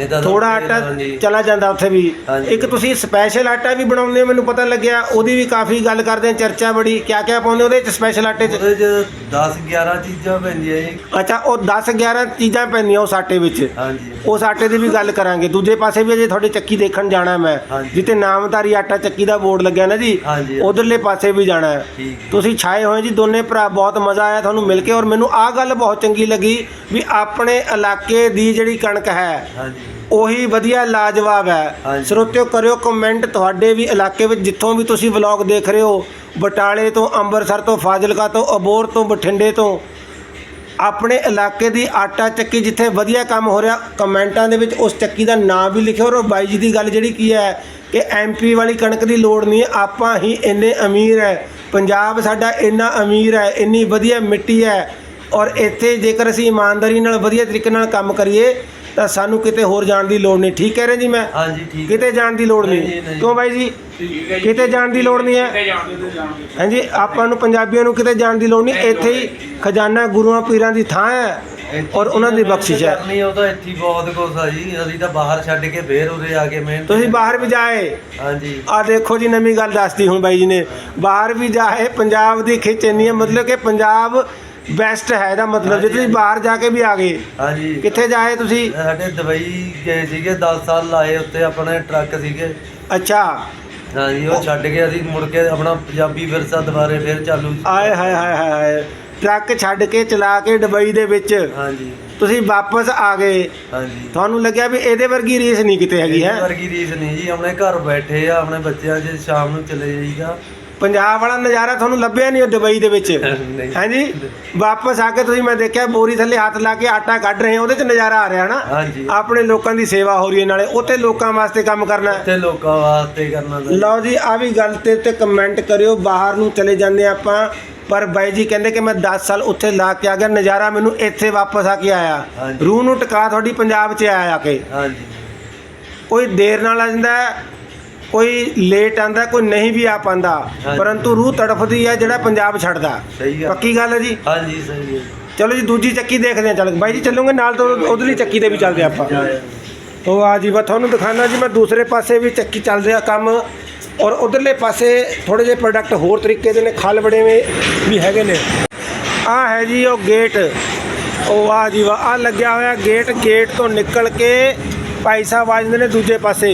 ਥੋੜਾ ਆਟਾ ਹਾਂਜੀ। ਚਲਾ ਜਾਂਦਾ ਉੱਥੇ ਵੀ ਹਾਂਜੀ। ਇੱਕ ਤੁਸੀਂ ਸਪੈਸ਼ਲ ਆਟਾ ਵੀ ਬਣਾਉਂਦੇ ਹੋ ਮੈਨੂੰ ਪਤਾ ਲੱਗਿਆ ਉਹਦੀ ਵੀ ਕਾਫੀ ਗੱਲ ਕਰਦੇ ਆ ਚਰਚਾ ਬੜੀ ਕਿਆ ਕਿਆ ਪਾਉਂਦੇ ਉਹਦੇ ਚ ਸਪੈਸ਼ਲ ਆਟੇ ਚ ਉਹਦੇ 'ਚ 10 11 ਚੀਜ਼ਾਂ ਪੈਂਦੀਆਂ ਜੀ ਅੱਛਾ ਉਹ 10 11 ਚੀਜ਼ਾਂ ਪੈਂਦੀਆਂ ਉਸ ਆਟੇ ਵਿੱਚ ਹਾਂਜੀ ਉਸ ਆਟੇ ਦੀ ਵੀ ਗੱਲ ਕਰਾਂਗੇ ਦੂਜੇ ਪਾਸੇ ਵੀ ਅਜੇ ਤੁਹਾਡੀ ਚੱਕੀ ਦੇਖਣ ਜਾਣਾ ਮੈਂ ਹਾਂਜੀ। ਜਿੱਥੇ ਨਾਮਧਾਰੀ ਆਟਾ ਚੱਕੀ ਦਾ ਬੋਰਡ ਲੱਗਿਆ ਨਾ ਜੀ ਹਾਂਜੀ। ਉਧਰਲੇ ਪਾਸੇ ਵੀ ਜਾਣਾ ਹੈ ਠੀਕ ਹੈ। ਤੁਸੀਂ ਛਾਏ ਹੋਏ ਜੀ ਦੋਨੇ ਭਰਾ ਬਹੁਤ ਮਜ਼ਾ ਆਇਆ ਤੁਹਾਨੂੰ ਮਿਲ ਕੇ ਔਰ ਮੈਨੂੰ ਆਹ ਗੱਲ ਬਹੁਤ ਚੰਗੀ ਲੱਗੀ ਵੀ ਆਪਣੇ ਇਲਾਕੇ ਦੀ ਜਿਹੜੀ ਕਣਕ ਹੈ ਹਾਂਜੀ ਉਹੀ ਵਧੀਆ ਲਾਜਵਾਬ ਹੈ। ਸਰੋਤਿਓ ਕਰਿਓ ਕਮੈਂਟ ਤੁਹਾਡੇ ਵੀ ਇਲਾਕੇ ਵਿੱਚ ਜਿੱਥੋਂ ਵੀ ਤੁਸੀਂ ਵਲੌਗ ਦੇਖ ਰਹੇ ਹੋ ਬਟਾਲੇ ਤੋਂ ਅੰਮ੍ਰਿਤਸਰ ਤੋਂ ਫਾਜ਼ਿਲਕਾ ਤੋਂ ਅਬੋਰ ਤੋਂ ਬਠਿੰਡੇ ਤੋਂ ਆਪਣੇ ਇਲਾਕੇ ਦੀ ਆਟਾ ਚੱਕੀ ਜਿੱਥੇ ਵਧੀਆ ਕੰਮ ਹੋ ਰਿਹਾ ਕਮੈਂਟਾਂ ਦੇ ਵਿੱਚ ਉਸ ਚੱਕੀ ਦਾ ਨਾਮ ਵੀ ਲਿਖਿਓ। ਔਰ ਬਾਈ ਜੀ ਦੀ ਗੱਲ ਜਿਹੜੀ ਕੀ ਹੈ ਕਿ ਐਮਪੀ ਵਾਲੀ ਕਣਕ ਦੀ ਲੋੜ ਨਹੀਂ ਹੈ ਆਪਾਂ ਹੀ ਇੰਨੇ ਅਮੀਰ ਹੈ। ਪੰਜਾਬ ਸਾਡਾ ਇੰਨਾ ਅਮੀਰ ਹੈ ਇੰਨੀ ਵਧੀਆ ਮਿੱਟੀ ਹੈ। ਔਰ ਇੱਥੇ ਜੇਕਰ ਅਸੀਂ ਇਮਾਨਦਾਰੀ ਨਾਲ ਵਧੀਆ ਤਰੀਕੇ ਨਾਲ ਕੰਮ ਕਰੀਏ ਤਾਂ ਸਾਨੂੰ ਕਿਤੇ ਹੋਰ ਜਾਣ ਦੀ ਲੋੜ ਨਹੀਂ। ਠੀਕ ਕਹਿ ਰਹੇ ਜੀ ਮੈਂ? ਹਾਂਜੀ ਠੀਕ ਹੈ। ਕਿਤੇ ਜਾਣ ਦੀ ਲੋੜ ਨਹੀਂ, ਨਹੀਂ ਨਹੀਂ। ਕਿਉਂ ਬਾਈ ਜੀ? ਕਿਤੇ ਜਾਣ ਦੀ ਲੋੜ ਨਹੀਂ ਹੈ। ਹਾਂਜੀ ਆਪਾਂ ਨੂੰ ਪੰਜਾਬੀਆਂ ਨੂੰ ਕਿਤੇ ਜਾਣ ਦੀ ਲੋੜ ਨਹੀਂ। ਇੱਥੇ ਹੀ ਖਜ਼ਾਨਾ ਗੁਰੂਆਂ ਪੀਰਾਂ ਦੀ ਥਾਂ ਹੈ ਔਰ ਉਹਨਾਂ ਦੀ ਬਖਸ਼ਿਸ਼ ਹੈ। ਆ, ਉਹ ਤਾਂ ਇੱਥੇ ਬਹੁਤ ਕੁਛ ਆ ਜੀ। ਅਸੀਂ ਤਾਂ ਬਾਹਰ ਛੱਡ ਕੇ ਫੇਰ ਉਰੇ ਆ ਕੇ ਮਿਹਨਤ ਤੁਸੀਂ ਬਾਹਰ ਵੀ ਜਾਏ। ਹਾਂਜੀ। ਆ ਦੇਖੋ ਜੀ ਨਵੀਂ ਗੱਲ ਦੱਸਦੀ ਹੁਣ ਬਾਈ ਜੀ ਨੇ। ਬਾਹਰ ਵੀ ਜਾਏ ਪੰਜਾਬ ਦੀ ਖਿੱਚ ਇੰਨੀ ਹੈ ਮਤਲਬ ਕਿ ਪੰਜਾਬ ਬੈਸਟ ਹੈ ਇਹਦਾ ਮਤਲਬ ਜੇ ਤੁਸੀਂ ਬਾਹਰ ਜਾ ਕੇ ਵੀ ਆ ਗਏ ਹਾਂਜੀ। ਕਿੱਥੇ ਜਾਏ ਤੁਸੀਂ? ਸਾਡੇ ਦੁਬਈ ਗਏ ਸੀਗੇ 10 ਸਾਲ ਲਾਏ ਉੱਤੇ ਆਪਣੇ ਟਰੱਕ ਸੀਗੇ। ਅੱਛਾ। ਹਾਂਜੀ ਉਹ ਛੱਡ ਕੇ ਅਸੀਂ ਮੁੜ ਕੇ ਆਪਣਾ ਪੰਜਾਬੀ ਵਿਰਸਾ ਦੁਬਾਰੇ ਫੇਰ ਚਾਲੂ ਆਏ ਹਾਏ ਹਾਏ ਹਾਏ ਟਰੱਕ ਛੱਡ ਕੇ ਚਲਾ ਕੇ ਦੁਬਈ ਦੇ ਵਿੱਚ ਹਾਂਜੀ। ਤੁਸੀਂ ਵਾਪਸ ਆ ਗਏ। ਹਾਂਜੀ। ਤੁਹਾਨੂੰ ਲੱਗਿਆ ਵੀ ਇਹਦੇ ਵਰਗੀ ਰੀਸ ਨਹੀਂ ਕਿਤੇ ਹੈਗੀ ਇਹਦੀ ਹੈ? ਵਰਗੀ ਰੀਸ ਨਹੀਂ ਜੀ ਆਪਣੇ ਘਰ ਬੈਠੇ ਆ ਆਪਣੇ ਬੱਚਿਆਂ 'ਚ ਸ਼ਾਮ ਨੂੰ ਚਲੇ ਜਾਈਦਾ। ਪੰਜਾਬ ਵਾਲਾ ਨਜ਼ਾਰਾ ਤੁਹਾਨੂੰ ਲੱਭਿਆ ਨਹੀਂ ਉਹ ਦੁਬਈ ਦੇ ਵਿੱਚ। ਨਹੀਂ। ਹਾਂਜੀ? ਵਾਪਸ ਆ ਕੇ ਤੁਸੀਂ ਮੈਂ ਦੇਖਿਆ ਬੋਰੀ ਥੱਲੇ ਹੱਥ ਲਾ ਕੇ ਆਟਾ ਕੱਢ ਰਹੇ ਹੋ ਉਹਦੇ 'ਚ ਨਜ਼ਾਰਾ ਆ ਰਿਹਾ ਨਾ। ਹਾਂਜੀ। ਆਪਣੇ ਲੋਕਾਂ ਦੀ ਸੇਵਾ ਹੋ ਰਹੀ ਹੈ ਨਾਲੇ ਉੱਥੇ ਲੋਕਾਂ ਵਾਸਤੇ ਕੰਮ ਕਰਨਾ। ਹੈ। ਤੇ ਲੋਕਾਂ ਵਾਸਤੇ ਕਰਨਾ ਲਓ ਜੀ ਆ ਵੀ ਗੱਲ ਤੇ ਤੇ ਕਮੈਂਟ ਕਰਿਓ ਬਾਹਰ ਨੂੰ ਚਲੇ ਜਾਂਦੇ ਆਪਾਂ। ਪਰ ਬਾਈ ਜੀ ਕਹਿੰਦੇ ਕਿ ਮੈਂ 10 ਸਾਲ ਉੱਥੇ ਲਾ ਕੇ ਆ ਗਿਆ ਨਜ਼ਾਰਾ ਮੈਨੂੰ ਇੱਥੇ ਵਾਪਸ ਆ ਕੇ ਆਇਆ। ਹਾਂਜੀ। ਰੂਹ ਨੂੰ ਟਿਕਾ ਤੁਹਾਡੀ ਪੰਜਾਬ 'ਚ ਆਇਆ ਆ ਕੇ। ਹਾਂਜੀ। ਕੋਈ ਦੇਰ ਨਾਲ ਆ ਜਾਂਦਾ ਹੈ, ਕੋਈ ਲੇਟ ਆਂਦਾ ਕੋਈ ਨਹੀਂ ਵੀ ਆ ਪਾਂਦਾ ਹਾਂਜੀ। ਪਰੰਤੂ ਰੂਹ ਤੜਫਦੀ ਹੈ ਜਿਹੜਾ ਪੰਜਾਬ ਛੱਡਦਾ। ਸਹੀ ਗੱਲ। ਪੱਕੀ ਗੱਲ ਹੈ ਜੀ? ਹਾਂਜੀ ਸਹੀ ਹੈ ਚਲੋ ਜੀ ਦੂਜੀ ਚੱਕੀ ਦੇਖਦੇ ਹਾਂ ਚੱਲ। ਬਾਈ ਜੀ ਚੱਲੋਗੇ? ਨਾਲ ਤੋਂ ਉਧਰਲੀ ਚੱਕੀ ਤੇ ਵੀ ਚੱਲਦੇ ਆਪਾਂ। ਉਹ ਆ ਜੀ ਮੈਂ ਤੁਹਾਨੂੰ ਦਿਖਾਣਾ ਜੀ ਮੈਂ ਦੂਸਰੇ ਪਾਸੇ ਵੀ ਚੱਕੀ ਚੱਲ ਰਿਹਾ ਕੰਮ। ਔਰ ਉਧਰਲੇ ਪਾਸੇ ਥੋੜੇ ਜਿਹੇ ਪ੍ਰੋਡਕਟ ਹੋਰ ਤਰੀਕੇ ਦੇ ਨੇ ਖਲ ਬੜੇ ਵੇ ਹੈਗੇ ਨੇ। ਆ ਹੈ ਜੀ ਉਹ ਗੇਟ ਉਹ ਆ ਜੀ ਵਾ ਆ ਲੱਗਿਆ ਹੋਇਆ ਗੇਟ ਗੇਟ ਤੋਂ ਨਿਕਲ ਕੇ ਭਾਈ ਸਾਹਿਬ ਆ ਜਾਂਦੇ ਨੇ ਦੂਜੇ ਪਾਸੇ।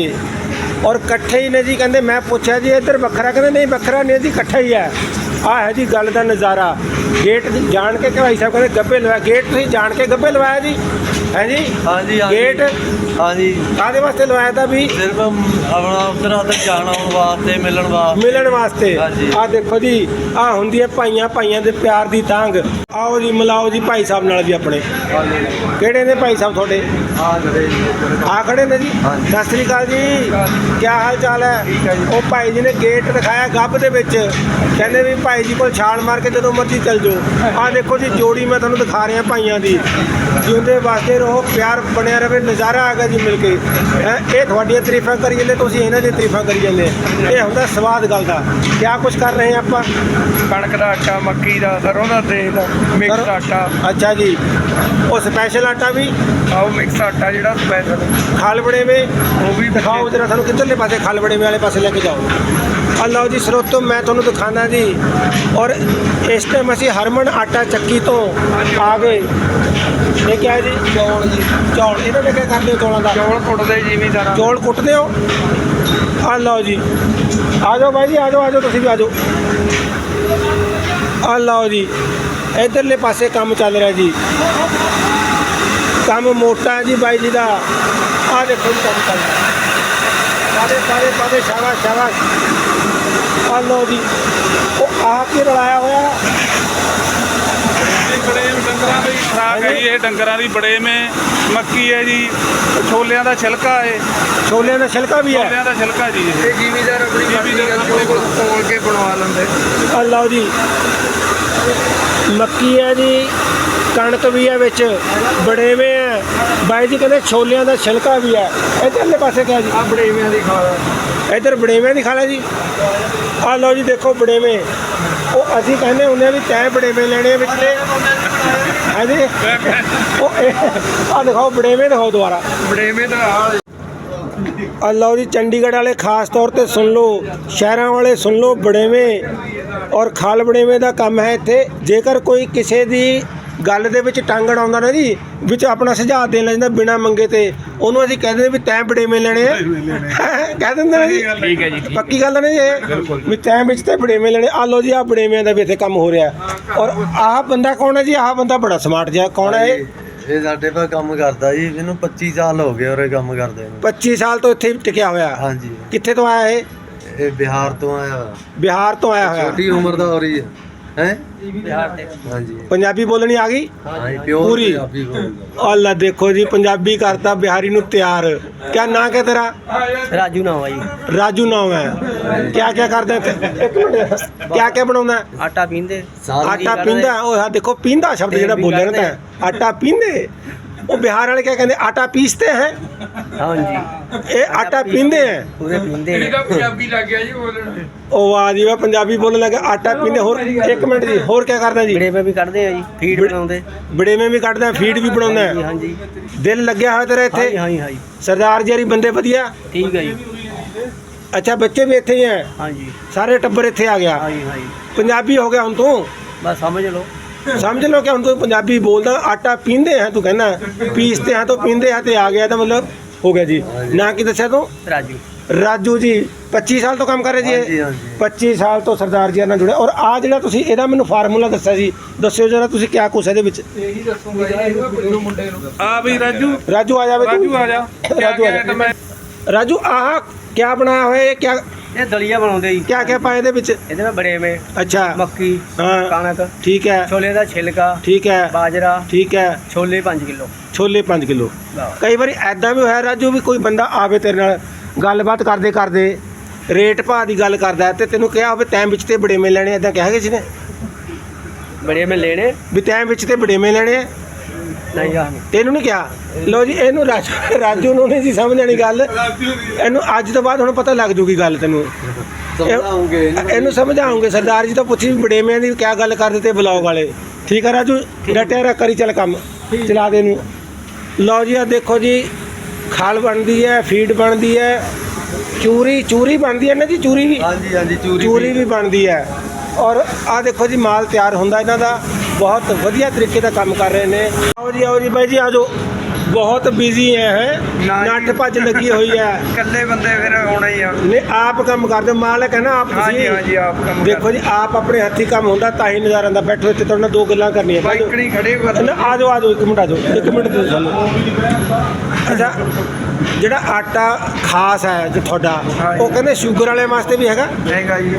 ਔਰ ਇਕੱਠੇ ਹੀ ਨੇ ਜੀ, ਕਹਿੰਦੇ ਮੈਂ ਪੁੱਛਿਆ ਜੀ, ਇੱਧਰ ਵੱਖਰਾ, ਕਹਿੰਦੇ ਨਹੀਂ ਵੱਖਰਾ ਨਹੀਂ ਜੀ ਇਕੱਠਾ ਹੀ ਹੈ। ਆ ਹੈ ਜੀ ਗੱਲ ਦਾ ਨਜ਼ਾਰਾ। ਗੇਟ ਜਾਣ ਕੇ ਭਾਈ ਸਾਹਿਬ ਕਹਿੰਦੇ ਗੱਬੇ ਲਵਾਇਆ ਗੇਟ ਤੁਸੀਂ ਜਾਣ ਕੇ ਗੱਬੇ ਲਵਾਇਆ ਜੀ? ਹੈ ਜੀ? ਹਾਂਜੀ ਹਾਂਜੀ। ਗੇਟ? ਹਾਂਜੀ। ਕਾਦੇ ਵਾਸਤੇ ਲਵਾਇਆ ਤਾਂ ਵੀ? ਸਿਰਫ ਆਪਣਾ ਉਧਰ ਉਧਰ ਜਾਣ ਆਉਣ ਵਾਸਤੇ ਮਿਲਣ ਵਾਸਤੇ। ਮਿਲਣ ਵਾਸਤੇ। ਆ ਦੇਖੋ ਜੀ ਆ ਹੁੰਦੀ ਹੈ ਭਾਈਆਂ ਭਾਈਆਂ ਦੇ ਪਿਆਰ ਦੀ ਤਾਂਗ ਆਓ ਜੀ ਮਿਲਾਓ ਜੀ ਭਾਈ ਸਾਹਿਬ ਨਾਲ ਵੀ ਆਪਣੇ। ਕਿਹੜੇ ਨੇ ਭਾਈ ਸਾਹਿਬ ਤੁਹਾਡੇ? ਆ ਖੜੇ ਨੇ ਜੀ। ਸਤਿ ਸ੍ਰੀ ਅਕਾਲ ਜੀ। ਕੀ ਹਾਲ ਚਾਲ ਹੈ ਉਹ ਭਾਈ ਜੀ ਨੇ ਗੇਟ ਦਿਖਾਇਆ ਗੱਭ ਦੇ ਵਿੱਚ। ਕਹਿੰਦੇ ਵੀ ਭਾਈ ਜੀ ਕੋਲ ਛਾਲ ਮਾਰ ਕੇ ਜਦੋਂ ਮਰਜ਼ੀ ਚੱਲ ਜਾਓ ਆ ਦੇਖੋ ਜੀ ਜੋੜੀ ਮੈਂ ਤੁਹਾਨੂੰ ਦਿਖਾ ਰਿਹਾ ਭਾਈਆਂ ਦੀ। ਜਿਉਂਦੇ ਵਾਸਤੇ ਰਹੋ ਪਿਆਰ ਬਣਿਆ ਰਵੇ ਨਜ਼ਾਰਾ ਆ ਗਿਆ ਜੀ ਮਿਲ ਕੇ। ਹੈਂ, ਇਹ ਤੁਹਾਡੀਆਂ ਤਾਰੀਫਾਂ ਕਰੀ ਜਾਂਦੇ ਤੁਸੀਂ ਇਹਨਾਂ ਦੀ ਤਾਰੀਫਾਂ ਕਰੀ ਜਾਂਦੇ। ਇਹ ਹੁੰਦਾ ਸਵਾਦ ਗੱਲ ਦਾ। ਕਿਆ ਕੁਝ ਕਰ ਰਹੇ ਆਪਾਂ? ਕਣਕ ਦਾ ਆਟਾ ਮੱਕੀ ਦਾ ਸਰੋਂ ਦਾ ਤੇਲ ਮਿਕਸ ਆਟਾ। ਅੱਛਾ ਜੀ। ਉਹ ਸਪੈਸ਼ਲ ਆਟਾ ਵੀ? ਆਓ ਮਿਕਸ ਆਟਾ ਜਿਹੜਾ ਸਪੈਸ਼ਲ ਖਾਲ ਬੜੇ ਵੇ ਉਹ ਵੀ ਦਿਖਾਓ ਜਰਾ ਸਾਨੂੰ ਕਿੱਧਰਲੇ ਪਾਸੇ ਖਾਲ ਬੜੇ ਵਾਲੇ ਪਾਸੇ ਲੈ ਕੇ ਜਾਓ। ਆ ਲਓ ਜੀ ਸਰੋਤੋ ਮੈਂ ਤੁਹਾਨੂੰ ਦਿਖਾਣਾ ਜੀ। ਔਰ ਇਸ ਟਾਈਮ ਅਸੀਂ ਹਰਮਨ ਆਟਾ ਚੱਕੀ ਤੋਂ ਆ ਗਏ। ਇਹ ਕਿਹਾ ਜੀ? ਚੌਲ ਜੀ। ਚੌਲ। ਇਹਨਾਂ ਨੇ ਕਿਆ ਕਰਦੇ ਹੋ ਚੌਲਾਂ ਦਾ? ਚੌਲ ਕੁੱਟਦੇ ਜ਼ਿਮੀਦਾਰਾਂ ਚੌਲ ਕੁੱਟਦੇ ਹੋ? ਆ ਲਓ ਜੀ। ਆ ਜਾਓ ਬਾਈ ਜੀ ਆ ਜਾਓ ਆ ਜਾਓ ਤੁਸੀਂ ਵੀ ਆ ਜਾਓ। ਆ ਲਓ ਜੀ। ਇਧਰਲੇ ਪਾਸੇ ਕੰਮ ਚੱਲ ਰਿਹਾ ਜੀ। ਕੰਮ ਮੋਟਾ ਜੀ ਬਾਈ ਜੀ ਦਾ। ਆ ਦੇਖੋ ਕੰਮ ਚੱਲ ਰਿਹਾ। ਸਾਰੇ ਸਾਰੇ ਪਾਸੇ ਸ਼ਾਬਾਸ਼ ਸ਼ਾਬਾਸ਼। ਆ ਲਓ ਜੀ। ਉਹ ਆਪ ਹੀ ਰਲਾਇਆ ਹੋਇਆ। ਬੜੇ ਡੰਗਰਾਂ ਦੀ ਖਰਾਕ ਹੈ ਜੀ ਇਹ ਡੰਗਰਾਂ ਦੀ ਬੜੇ ਮੇ ਮੱਕੀ ਹੈ ਜੀ। ਛੋਲਿਆਂ ਦਾ ਛਿਲਕਾ ਹੈ। ਛੋਲਿਆਂ ਦਾ ਛਿਲਕਾ ਵੀ ਹੈ। ਛੋਲਿਆਂ ਦਾ ਛਿਲਕਾ ਜੀ ਇਹ। ਜ਼ਿਮੀਦਾਰ ਆਪਣੀ ਨਾਲ ਜ਼ਿਮੀਂਦਾਰ ਕੋਲ ਤੋਲ ਕੇ ਬਣਵਾ ਲੈਂਦੇ। ਆ ਲਓ ਜੀ। ਮੱਕੀ ਹੈ ਜੀ। ਕਣਕ ਵੀ ਹੈ ਵਿੱਚ ਬੜੇਵੇਂ ਹੈ। ਬਾਈ ਜੀ ਕਹਿੰਦੇ ਛੋਲਿਆਂ ਦਾ ਛਿਲਕਾ ਵੀ ਹੈ। ਇਧਰਲੇ ਪਾਸੇ ਕਿਹਾ ਜੀ? ਆ ਬੜੇਵਿਆਂ ਦੀ ਖਾਲਾ ਇਧਰ ਬੜੇਵੇਂ ਦੀ ਖਾਲਾ ਜੀ। ਆ ਲਓ ਜੀ ਦੇਖੋ ਬੜੇਵੇਂ। ਉਹ ਅਸੀਂ ਕਹਿੰਦੇ ਹੁੰਦੇ ਵੀ ਤੈਂ ਬੜੇਵੇਂ ਲੈਣੇ ਆ ਵਿਚਲੇ। ਹਾਂਜੀ ਉਹ ਆ ਦਿਖਾਓ ਬੜੇਵੇਂ ਦਿਖਾਓ ਦੁਬਾਰਾ। ਬੜੇਵੇਂ ਦਾ ਆ ਲਓ ਜੀ ਚੰਡੀਗੜ੍ਹ ਵਾਲੇ ਖਾਸ ਤੌਰ ਤੇ ਸੁਣ ਲਓ ਸ਼ਹਿਰਾਂ ਵਾਲੇ ਸੁਣ ਲਓ ਬੜੇਵੇਂ। ਔਰ ਖਾਲ ਬੜੇਵੇਂ ਦਾ ਕੰਮ ਹੈ ਇੱਥੇ। ਜੇਕਰ ਕੋਈ ਕਿਸੇ ਦੀ ਗੱਲ ਦੇ ਵਿੱਚ ਟਾਂਗਣ ਆਉਂਦਾ ਨਾ ਜੀ ਵਿੱਚ ਆਪਣਾ ਸੁਝਾਅ ਦੇਣ ਲੱਗ ਜਾਂਦਾ ਬਿਨਾ ਮੰਗੇ ਤੇ। ਉਹਨੂੰ ਅਸੀਂ ਕਹਿੰਦੇ ਵੀ ਤੈਂ ਬੜੇਵੇਂ ਲੈਣੇ ਆ ਕਹਿ ਦਿੰਦੇ ਨੇ ਜੀ। ਠੀਕ ਹੈ ਜੀ ਠੀਕ ਪੱਕੀ ਗੱਲ ਨਹੀਂ ਇਹ। ਵੀ ਤੈਂ ਵਿੱਚ ਤੇ ਬੜੇਵੇਂ ਲੈਣੇ ਆ ਲਓ ਜੀ ਆ ਬੜੇਵਿਆਂ ਦਾ ਵੀ ਇੱਥੇ ਕੰਮ ਹੋ ਰਿਹਾ। ਔਰ ਆਹ ਬੰਦਾ ਕੌਣ ਹੈ ਜੀ? ਆਹ ਬੰਦਾ ਬੜਾ ਸਮਾਰਟ ਜਿਹਾ। ਕੌਣ ਹੈ ਇਹ? ਇਹ ਸਾਡੇ ਪਾ ਕੰਮ ਕਰਦਾ ਜੀ। ਇਹਨੂੰ 25 ਸਾਲ ਹੋ ਗਏ ਉਰੇ ਕੰਮ ਕਰਦੇ ਨੂੰ। 25 ਸਾਲ ਤੋਂ ਇੱਥੇ ਟਿਕਿਆ ਹੋਇਆ। ਹਾਂਜੀ। ਕਿੱਥੇ ਤੋਂ ਆਇਆ ਇਹ? ਇਹ ਬਿਹਾਰ ਤੋਂ ਆਇਆ। ਬਿਹਾਰ ਤੋਂ ਆਇਆ ਹੋਇਆ। ਛੋਟੀ ਉਮਰ ਦਾ ਹੋ ਰਹੀ ਹੈ। ਹੈ? ਬਿਹਾਰ ਤੇ ਹਾਂਜੀ। ਪੰਜਾਬੀ ਬੋਲਣੀ ਆ ਗਈ? ਹਾਂਜੀ ਪਿਓਰ ਪੂਰੀ। ਪੰਜਾਬੀ ਬੋਲਦਾ ਅੱਲਾ ਦੇਖੋ ਜੀ ਪੰਜਾਬੀ ਕਰਤਾ ਬਿਹਾਰੀ ਨੂੰ ਤਿਆਰ। ਕਿਆ ਨਾਂ ਹੈ ਤੇਰਾ? ਰਾਜੂ ਨਾਮ ਆ ਜੀ। ਰਾਜੂ ਨਾਮ ਹੈ। ਕਿਆ ਕਿਆ ਕਰਦਾ ਇੱਕ ਮਿੰਟ। ਕਿਆ ਕਿਆ ਬਣਾਉਂਦਾ? ਹੈ? ਆਟਾ ਪੀਂਦੇ। ਆਟਾ ਪੀਂਦਾ। ਉਹ ਆ ਦੇਖੋ ਪੀਂਦਾ ਸ਼ਬਦ ਜਿਹੜਾ ਬੋਲਿਆ ਨਾ ਤੈਂ। ਆਟਾ ਪੀਂਦੇ? ਉਹ ਬਿਹਾਰ ਵਾਲੇ ਕਿਆ ਕਹਿੰਦੇ ਆਟਾ ਪੀਸਤੇ ਹੈ? ਹਾਂਜੀ। ਇਹ ਆਟਾ ਪੀਂਦੇ ਹੈ? ਪੂਰੇ ਪੀਂਦੇ ਇਹਦਾ ਪੰਜਾਬੀ ਲੱਗ ਗਿਆ ਜੀ ਬੋਲਣ ਉਹ ਵਾਹ ਜੀ ਵਾਹ ਪੰਜਾਬੀ ਬੋਲਣ ਲੱਗਾ ਆਟਾ ਪੀਂਦੇ ਹੋਰ ਇੱਕ ਮਿੰਟ ਜੀ ਹੋਰ ਕਿਆ ਕਰਦਾ ਜੀ? ਬੜੇ ਪੇ ਵੀ ਕੱਢਦੇ ਆ ਜੀ ਫੀਡ ਬਣਾਉਂਦੇ। ਬੜੇਵੇਂ ਵੀ ਕੱਢਦਾ ਫੀਡ ਵੀ ਬਣਾਉਂਦਾ। ਹਾਂਜੀ ਹੈ। ਹਾਂਜੀ। ਦਿਲ ਲੱਗਿਆ ਹੋਇਆ ਤੇਰਾ ਹਾਂਜੀ ਇੱਥੇ? ਹਾਂਜੀ ਹਾਂਜੀ ਸਰਦਾਰ ਜੀ ਹਰੀ ਬੰਦੇ ਵਧੀਆ? ਠੀਕ ਹੈ ਜੀ। ਅੱਛਾ ਬੱਚੇ ਵੀ ਇੱਥੇ ਹੀ ਹੈ? ਹਾਂਜੀ। ਸਾਰੇ ਟੱਬਰ ਇੱਥੇ ਆ ਗਿਆ? ਹਾਂਜੀ ਹਾਂਜੀ। ਪੰਜਾਬੀ ਹੋ ਗਿਆ ਹੁਣ ਤੂੰ? ਬਸ ਸਮਝ ਲਓ। ਸਮਝ ਲਓ ਕਿ ਹੁਣ ਤੂੰ ਪੰਜਾਬੀ ਬੋਲਦਾ ਆਟਾ ਪੀਂਦੇ ਹੈ ਤੂੰ ਕਹਿੰਦਾ ਪੀਸਤੇ ਹਾਂ ਤੋਂ ਪੀਂਦੇ ਹਾਂ ਤੇ ਆ ਗਿਆ ਤਾਂ ਮਤਲਬ ਹੋ ਗਿਆ ਜੀ। ਨਾ ਕੀ ਦੱਸਿਆ ਤੂੰ? ਰਾਜੂ। ਰਾਜੂ ਜੀ 25 ਸਾਲ ਤੋਂ ਕੰਮ ਕਰ ਰਹੇ ਜੀ ਹਾਂਜੀ, ਇਹ? ਹਾਂਜੀ। 25 ਸਾਲ ਤੋਂ ਸਰਦਾਰ ਜੀ ਨਾਲ ਜੁੜੇ। ਔਰ ਆ ਜਿਹੜਾ ਤੁਸੀਂ ਇਹਦਾ ਮੈਨੂੰ ਫਾਰਮੂਲਾ ਦੱਸਿਆ ਸੀ ਦੱਸਿਓ ਜਰਾ ਤੁਸੀਂ ਕਿਆ ਕੁਛ ਇਹਦੇ ਵਿੱਚ? ਇਹੀ ਦੱਸੂਗਾ ਜੀ ਇਹਨੂੰ ਪੁੱਛੋ ਮੁੰਡੇ ਨੂੰ ਆ ਵੀ ਰਾਜੂ। ਰਾਜੂ ਆ ਜਾਵੇ ਰਾਜੂ ਆ ਜਾ। ਰਾਜੂ ਆ ਜਾ। ਰਾਜੂ ਆਹ ਕਿਆ ਬਣਾਇਆ ਹੋਇਆ ਇਹ? ਕਿਆ ਇਹ ਦਲੀਆ ਬਣਾਉਂਦੇ ਜੀ। ਕਿਆ ਕਿਆ ਪਾਇਆ ਇਹਦੇ ਵਿੱਚ? ਇਹਦੇ ਵਿੱਚ ਬੜੇ ਮੇ। ਅੱਛਾ। ਮੱਕੀ ਹਾਂ। ਕਣਕ। ਠੀਕ ਹੈ। ਛੋਲੇ ਦਾ ਛਿਲਕਾ। ਠੀਕ ਹੈ। ਬਾਜਰਾ। ਠੀਕ ਹੈ। ਛੋਲੇ 5 ਕਿਲੋ। ਛੋਲੇ 5 ਕਿਲੋ। ਕਈ ਵਾਰੀ ਐਦਾਂ ਵੀ ਹੋਇਆ ਰਾਜੂ ਵੀ ਕੋਈ ਬੰਦਾ ਆਵੇ ਤੇਰੇ ਨਾਲ ਗੱਲਬਾਤ ਕਰਦੇ ਕਰਦੇ ਰੇਟ ਭਾਅ ਦੀ ਗੱਲ ਕਰਦਾ ਹੈ ਤੇ ਤੈਨੂੰ ਕਿਹਾ ਹੋਵੇ ਤੈਂ ਵਿੱਚ ਤੇ ਬੜੇਵੇਂ ਲੈਣੇ ਐਦਾਂ ਕਿਹਾ ਕਿਸੇ ਨੇ? ਬੜੇ ਮੇ ਲੈਣੇ। ਵੀ ਤੈਂ ਵਿੱਚ ਤੇ ਬੜੇਵੇਂ ਲੈਣੇ ਨਹੀਂ ਆ ਤੈਨੂੰ ਨਹੀਂ ਕਿਹਾ? ਲੋ ਜੀ ਇਹਨੂੰ ਰਾਜੂ ਰਾਜੂ ਨੂੰ ਨਹੀਂ ਸੀ ਸਮਝ ਆਣੀ ਗੱਲ। ਇਹਨੂੰ ਅੱਜ ਤੋਂ ਬਾਅਦ ਹੁਣ ਪਤਾ ਲੱਗ ਜੂਗੀ ਗੱਲ ਤੈਨੂੰ। ਸਮਝਾਉਂਗੇ ਇਹਨੂੰ ਸਮਝਾਉਂਗੇ। ਸਰਦਾਰ ਜੀ ਤੋਂ ਪੁੱਛੀ ਬੜੇਵੇਂ ਦੀ ਕਿਆ ਗੱਲ ਕਰਦੇ ਤੇ ਬਲੌਗ ਵਾਲੇ। ਠੀਕ ਹੈ ਰਾਜੂ? ਡਟਿਆ ਰੱਖ ਕਰੀ ਚੱਲ ਕੰਮ। ਚਲਾ ਦੇ ਇਹਨੂੰ। ਲਓ ਜੀ ਆ ਦੇਖੋ ਜੀ ਖਾਲ ਬਣਦੀ ਹੈ ਫੀਡ ਬਣਦੀ ਹੈ। ਚੂਰੀ ਚੂਰੀ ਬਣਦੀ ਹੈ ਨਾ ਜੀ ਚੂਰੀ ਵੀ? ਹਾਂਜੀ ਹਾਂਜੀ ਚੂਰੀ ਚੂਰੀ ਵੀ। ਬਣਦੀ ਹੈ। ਔਰ ਆ ਦੇਖੋ ਜੀ ਮਾਲ ਤਿਆਰ ਹੁੰਦਾ ਇਹਨਾਂ ਦਾ। ਬਹੁਤ ਵਧੀਆ ਤਰੀਕੇ ਦਾ ਕੰਮ ਕਰ ਰਹੇ ਨੇ। ਆਓ ਜੀ ਆਓ ਜੀ ਬਾਈ ਜੀ ਆਜੋ। ਬਹੁਤ ਬਿਜ਼ੀ ਹੈ ਹੈ ਨਾ। ਨੱਠ ਭੱਜ ਲੱਗੀ ਹੋਈ ਹੈ ਇਕੱਲੇ ਬੰਦੇ ਫਿਰ ਹੋਣਾ ਹੀ ਆ। ਨੇ ਆਪ ਕੰਮ ਕਰਦੇ ਹੋ, ਮਾਲਕ ਹੈ ਨਾ ਆਪ ਹਾਂਜੀ ਹਾਂਜੀ ਆਪ ਕੰਮ ਦੇਖੋ ਜੀ ਆਪ ਆਪਣੇ ਹੱਥੀ ਕੰਮ ਹੁੰਦਾ ਤਾਂ ਹੀ ਨਜ਼ਾਰਾ ਆਉਂਦਾ। ਬੈਠੋ ਇੱਥੇ ਤੁਹਾਡੇ ਨਾਲ ਦੋ ਗੱਲਾਂ ਕਰਨੀਆਂ। ਬਾਈਕੜੀ ਖੜੇ ਕਰ ਨਾ, ਆ ਜਾਓ ਆ ਜਾਓ ਇੱਕ ਮਿੰਟ ਆ ਜਾਓ ਇੱਕ ਮਿੰਟ ਦੇ ਸਾਨੂੰ ਅੱਛਾ ਜਿਹੜਾ ਆਟਾ ਖਾਸ ਹੈ ਜੋ ਤੁਹਾਡਾ ਉਹ ਕਹਿੰਦੇ ਸ਼ੂਗਰ ਵਾਲੇ ਵਾਸਤੇ ਵੀ ਹੈਗਾ? ਹੈਗਾ ਜੀ।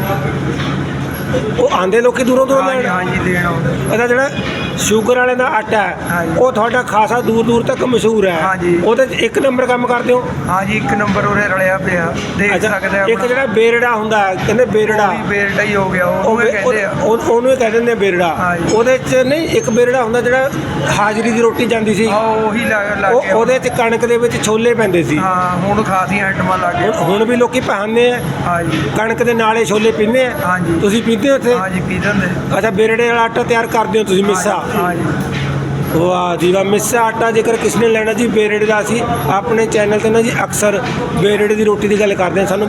ਉਹ ਆਂਦੇ ਲੋਕੀ ਦੂਰੋਂ ਦੂਰੋਂ ਹਾਂਜੀ ਲੈਣ? ਹਾਂਜੀ ਦੇਣ ਆਉਂਦੇ। ਇਹਦਾ ਜਿਹੜਾ ਸ਼ੂਗਰ ਵਾਲੇ ਦਾ ਆਟਾ ਹੈ ਹਾਂਜੀ। ਉਹ ਤੁਹਾਡਾ ਖਾਸਾ ਦੂਰ ਦੂਰ ਤੱਕ ਮਸ਼ਹੂਰ ਹੈ। ਹਾਂਜੀ। ਉਹਦੇ 'ਚ ਇੱਕ ਨੰਬਰ ਕੰਮ ਕਰਦੇ ਹੋ? ਹਾਂਜੀ ਇੱਕ ਨੰਬਰ ਉਰੇ ਰਲਿਆ ਪਿਆ। ਦੇਖ ਸਕਦੇ ਆ ਇੱਕ ਜਿਹੜਾ ਬੇਰੜਾ ਹੁੰਦਾ ਹੈ, ਕਹਿੰਦੇ ਬੇਰੜਾ। ਬੇਲਟਾ ਹੀ ਹੋ ਗਿਆ ਉਹ ਉਹ ਬੇ- ਕਹਿੰਦੇ ਆ। ਉਹ- ਉਹਨੂੰ ਹੀ ਕਹਿ ਦਿੰਦੇ ਆ ਬੇਰੜਾ। ਹਾਂਜੀ। ਉਹਦੇ 'ਚ ਨਹੀਂ ਇੱਕ ਬੇਰੜਾ ਹੁੰਦਾ ਜਿਹੜਾ ਹਾਜ਼ਰੀ ਦੀ ਰੋਟੀ ਜਾਂਦੀ ਸੀ। ਆ ਉਹੀ ਲੱਗ ਲੱਗ ਉਹ ਗਿਆ ਉਹਦੇ 'ਚ ਕਣਕ ਦੇ ਵਿੱਚ ਛੋਲੇ ਪੈਂਦੇ ਸੀ। ਹਾਂ ਹੁਣ ਖਾਸੀਆਂ ਆਈਟਮਾਂ ਲੱਗ ਹੁਣ- ਗਈਆਂ। ਹੁਣ ਵੀ ਲੋਕੀ ਪਾਉਂਦੇ ਆ। ਹਾਂਜੀ। ਕਣਕ ਦੇ ਨਾਲੇ ਛੋਲੇ ਪੀਂਦੇ ਆ। ਹਾਂਜੀ। ਤੁਸੀਂ ਪੀਂਦੇ ਹੋ ਉੱਥੇ ਹਾਂਜੀ ਪੀ ਦਿੰਦੇ ਅੱਛਾ ਬੇਰੜੇ ਵਾਲਾ ਆਟਾ ਤਿਆਰ ਕਰਦੇ ਹੋ ਤੁਸੀਂ ਮਿੱਸਾ? ਹਾਂਜੀ। ਵਾਹ ਜੀ ਵਾਹ ਮਿੱਸਾ ਆਟਾ ਜੇਕਰ ਕਿਸ ਨੇ ਲੈਣਾ ਜੀ ਬੇਰੜੇ ਦਾ ਅਸੀਂ ਆਪਣੇ ਚੈਨਲ ਤੇ ਨਾ ਜੀ ਅਕਸਰ ਬੇਰੜੇ ਦੀ ਰੋਟੀ ਦੀ ਗੱਲ ਕਰਦੇ ਹਾਂ। ਸਾਨੂੰ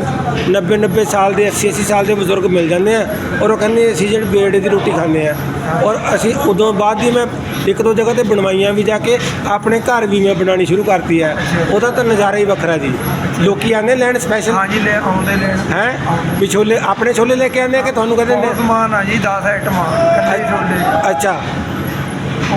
90 90 ਸਾਲ ਦੇ 80 80 ਸਾਲ ਦੇ ਬਜ਼ੁਰਗ ਮਿਲ ਜਾਂਦੇ ਆ ਔਰ ਉਹ ਕਹਿੰਦੇ ਅਸੀਂ ਜਿਹੜੀ ਬੇਰੜੇ ਦੀ ਰੋਟੀ ਖਾਂਦੇ ਆ। ਔਰ ਅਸੀਂ ਉਦੋਂ ਬਾਅਦ ਦੀ ਮੈਂ ਇੱਕ ਦੋ ਜਗ੍ਹਾ ਤੇ ਬਣਵਾਈਆਂ ਵੀ ਜਾ ਕੇ ਆਪਣੇ ਘਰ ਵੀ ਮੈਂ ਬਣਾਉਣੀ ਸ਼ੁਰੂ ਕਰਤੀ ਹੈ ਉਹਦਾ ਤਾਂ ਨਜ਼ਾਰਾ ਹੀ ਵੱਖਰਾ ਜੀ। ਲੋਕੀ ਆਉਂਦੇ ਲੈਣ ਸਪੈਸ਼ਲ ਹਾਂਜੀ ਲੈ ਆਉਂਦੇ ਲੈਣ। ਹੈ? ਵੀ ਛੋਲੇ ਆਪਣੇ ਛੋਲੇ ਲੈ ਕੇ ਆਉਂਦੇ ਆ ਕਿ ਤੁਹਾਨੂੰ ਕਹਿੰਦੇ ਨੇ? ਸਮਾਨ ਆ ਜੀ 10 ਆਈਟਮਾਂ ਕੱਲੇ ਛੋਲੇ। ਅੱਛਾ।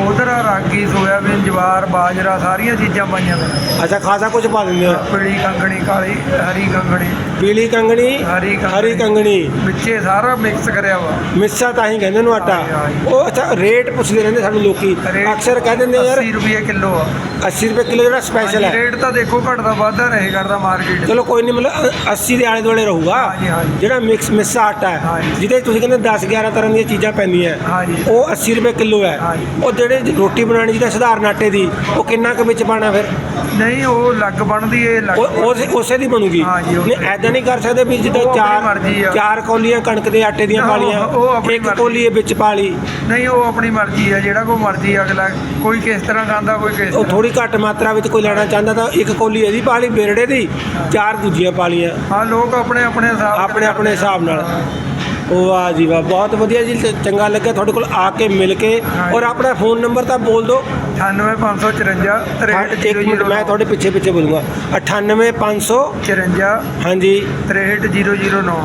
ਉਧਰ ਰਾਗੀ ਸੋਇਆਬੀਨ ਜਵਾਰ ਬਾਜਰਾ ਸਾਰੀਆਂ ਚੀਜ਼ਾਂ ਪਾਈਆਂ ਨੇ ਅੱਛਾ ਖਾਸਾ ਕੁਝ ਪਾ ਦਿੰਦੇ ਹੋ ਪੀਲੀ ਕੰਗਣੀ ਕਾਲੀ ਹਰੀ ਕੰਗਣੀ ਪੀਲੀ ਕੰਗਣੀ ਹਰੀ ਕੰਗਣੀ। ਹਰੀ ਕੰਗਣੀ ਵਿੱਚੇ ਸਾਰਾ ਮਿਕਸ ਕਰਿਆ ਵਾ ਮਿੱਸਾ ਤਾਂ ਹੀ ਕਹਿੰਦੇ ਨੂੰ ਆਟਾ ਹਾਂਜੀ, ਹਾਂਜੀ। ਉਹ ਅੱਛਾ ਰੇਟ ਪੁੱਛਦੇ ਰਹਿੰਦੇ ਸਾਨੂੰ ਲੋਕੀ ਰੇਟ ਅਕਸਰ ਕਹਿ ਦਿੰਦੇ ਯਾਰ 80 ਰੁਪਏ ਕਿਲੋ ਆ 80 ਰੁਪਏ ਕਿਲੋ ਜਿਹੜਾ ਸਪੈਸ਼ਲ ਹਾਂਜੀ, ਹੈ ਰੇਟ ਤਾਂ ਦੇਖੋ ਘਟਦਾ ਵੱਧਦਾ ਰਹੇ ਕਰਦਾ ਮਾਰਕੀਟ ਚਲੋ ਕੋਈ ਨਹੀਂ ਮਤਲਬ ਅ- 80 ਦੇ ਆਲੇ ਦੁਆਲੇ ਰਹੂਗਾ ਹਾਂਜੀ, ਹਾਂਜੀ। ਜਿਹੜਾ ਮਿਕਸ ਮਿੱਸਾ ਆਟਾ ਹੈ ਹਾਂਜੀ। ਜਿਹਦੇ 'ਚ ਤੁਸੀਂ ਕਹਿੰਦੇ 10 11 ਤਰ੍ਹਾਂ ਦੀਆਂ ਚੀਜ਼ਾਂ ਪੈਂਦੀਆਂ ਹਾਂਜੀ। ਉਹ 80 ਰੁਪਏ ਕਿਲੋ ਹੈ ਹਾਂਜੀ। ਉਹ ਜਿਹੜੇ ਰੋਟੀ ਬਣਾਉਣੀ ਜਿਹਦਾ ਸਧਾਰਨ ਆਟੇ ਦੀ ਉਹ ਕਿੰਨਾ ਕੁ ਵਿੱਚ ਪਾਣਾ ਫਿਰ? ਨਹੀਂ ਉਹ ਲੱਗ ਬਣਦੀ ਏ ਲੱਗ ਉਹ ਉਸੇ ਉਸੇ ਦੀ ਬਣੂਗੀ? ਹਾਂ ਜੀ, ਉਸੇ ਨਹੀਂ ਐਦਾਂ ਨਹੀਂ ਕਰ ਸਕਦੇ ਵੀ ਜਿੱਦਾਂ ਉਹ ਆਪਣੀ ਚਾਰ ਆ। ਚਾਰ ਕੌਲੀਆਂ ਕਣਕ ਦੇ ਆਟੇ ਦੀਆਂ ਉਹ- ਪਾਲੀਆਂ ਆਪਣੀ ਇੱਕ ਮਰਜ਼ੀ। ਕੌਲੀ ਇਹ ਵਿੱਚ ਪਾ ਲਈ। ਨਹੀਂ ਉਹ ਆਪਣੀ ਮਰਜ਼ੀ ਆ ਜਿਹੜਾ ਕੋਈ ਮਰਜ਼ੀ ਅਗਲਾ ਕੋਈ ਕਿਸ ਤਰ੍ਹਾਂ ਖਾਂਦਾ ਕੋਈ ਕਿਸ ਉਹ ਤਰ੍ਹਾਂ। ਥੋੜੀ ਘੱਟ ਮਾਤਰਾ ਵਿੱਚ ਕੋਈ ਲੈਣਾ ਚਾਹੁੰਦਾ ਤਾਂ ਇੱਕ ਕੌਲੀ ਇਹਦੀ ਪਾ ਲਈ ਬੇਰੜੇ ਦੀ ਚਾਰ ਦੂਜੀਆਂ ਪਾ ਲਈਆਂ। ਹਾਂ ਲੋਕ ਆਪਣੇ ਆਪਣੇ ਹਿਸਾਬ ਆਪਣੇ ਆਪਣੇ ਹਿਸਾਬ ਨਾਲ। ਵਾਹ ਜੀ ਵਾਹ ਬਹੁਤ ਵਧੀਆ ਜੀ ਤੇ ਚੰਗਾ ਲੱਗਿਆ ਤੁਹਾਡੇ ਕੋਲ ਆ ਕੇ ਮਿਲ ਕੇ। ਔਰ ਆਪਣਾ ਫੋਨ ਨੰਬਰ ਤਾਂ ਬੋਲ ਦਿਓ। 98554 ਇੱਕ ਮਿੰਟ ਮੈਂ ਤੁਹਾਡੇ ਪਿੱਛੇ ਪਿੱਛੇ ਬੋਲੂੰਗਾ। 98500 54 ਹਾਂਜੀ। 63009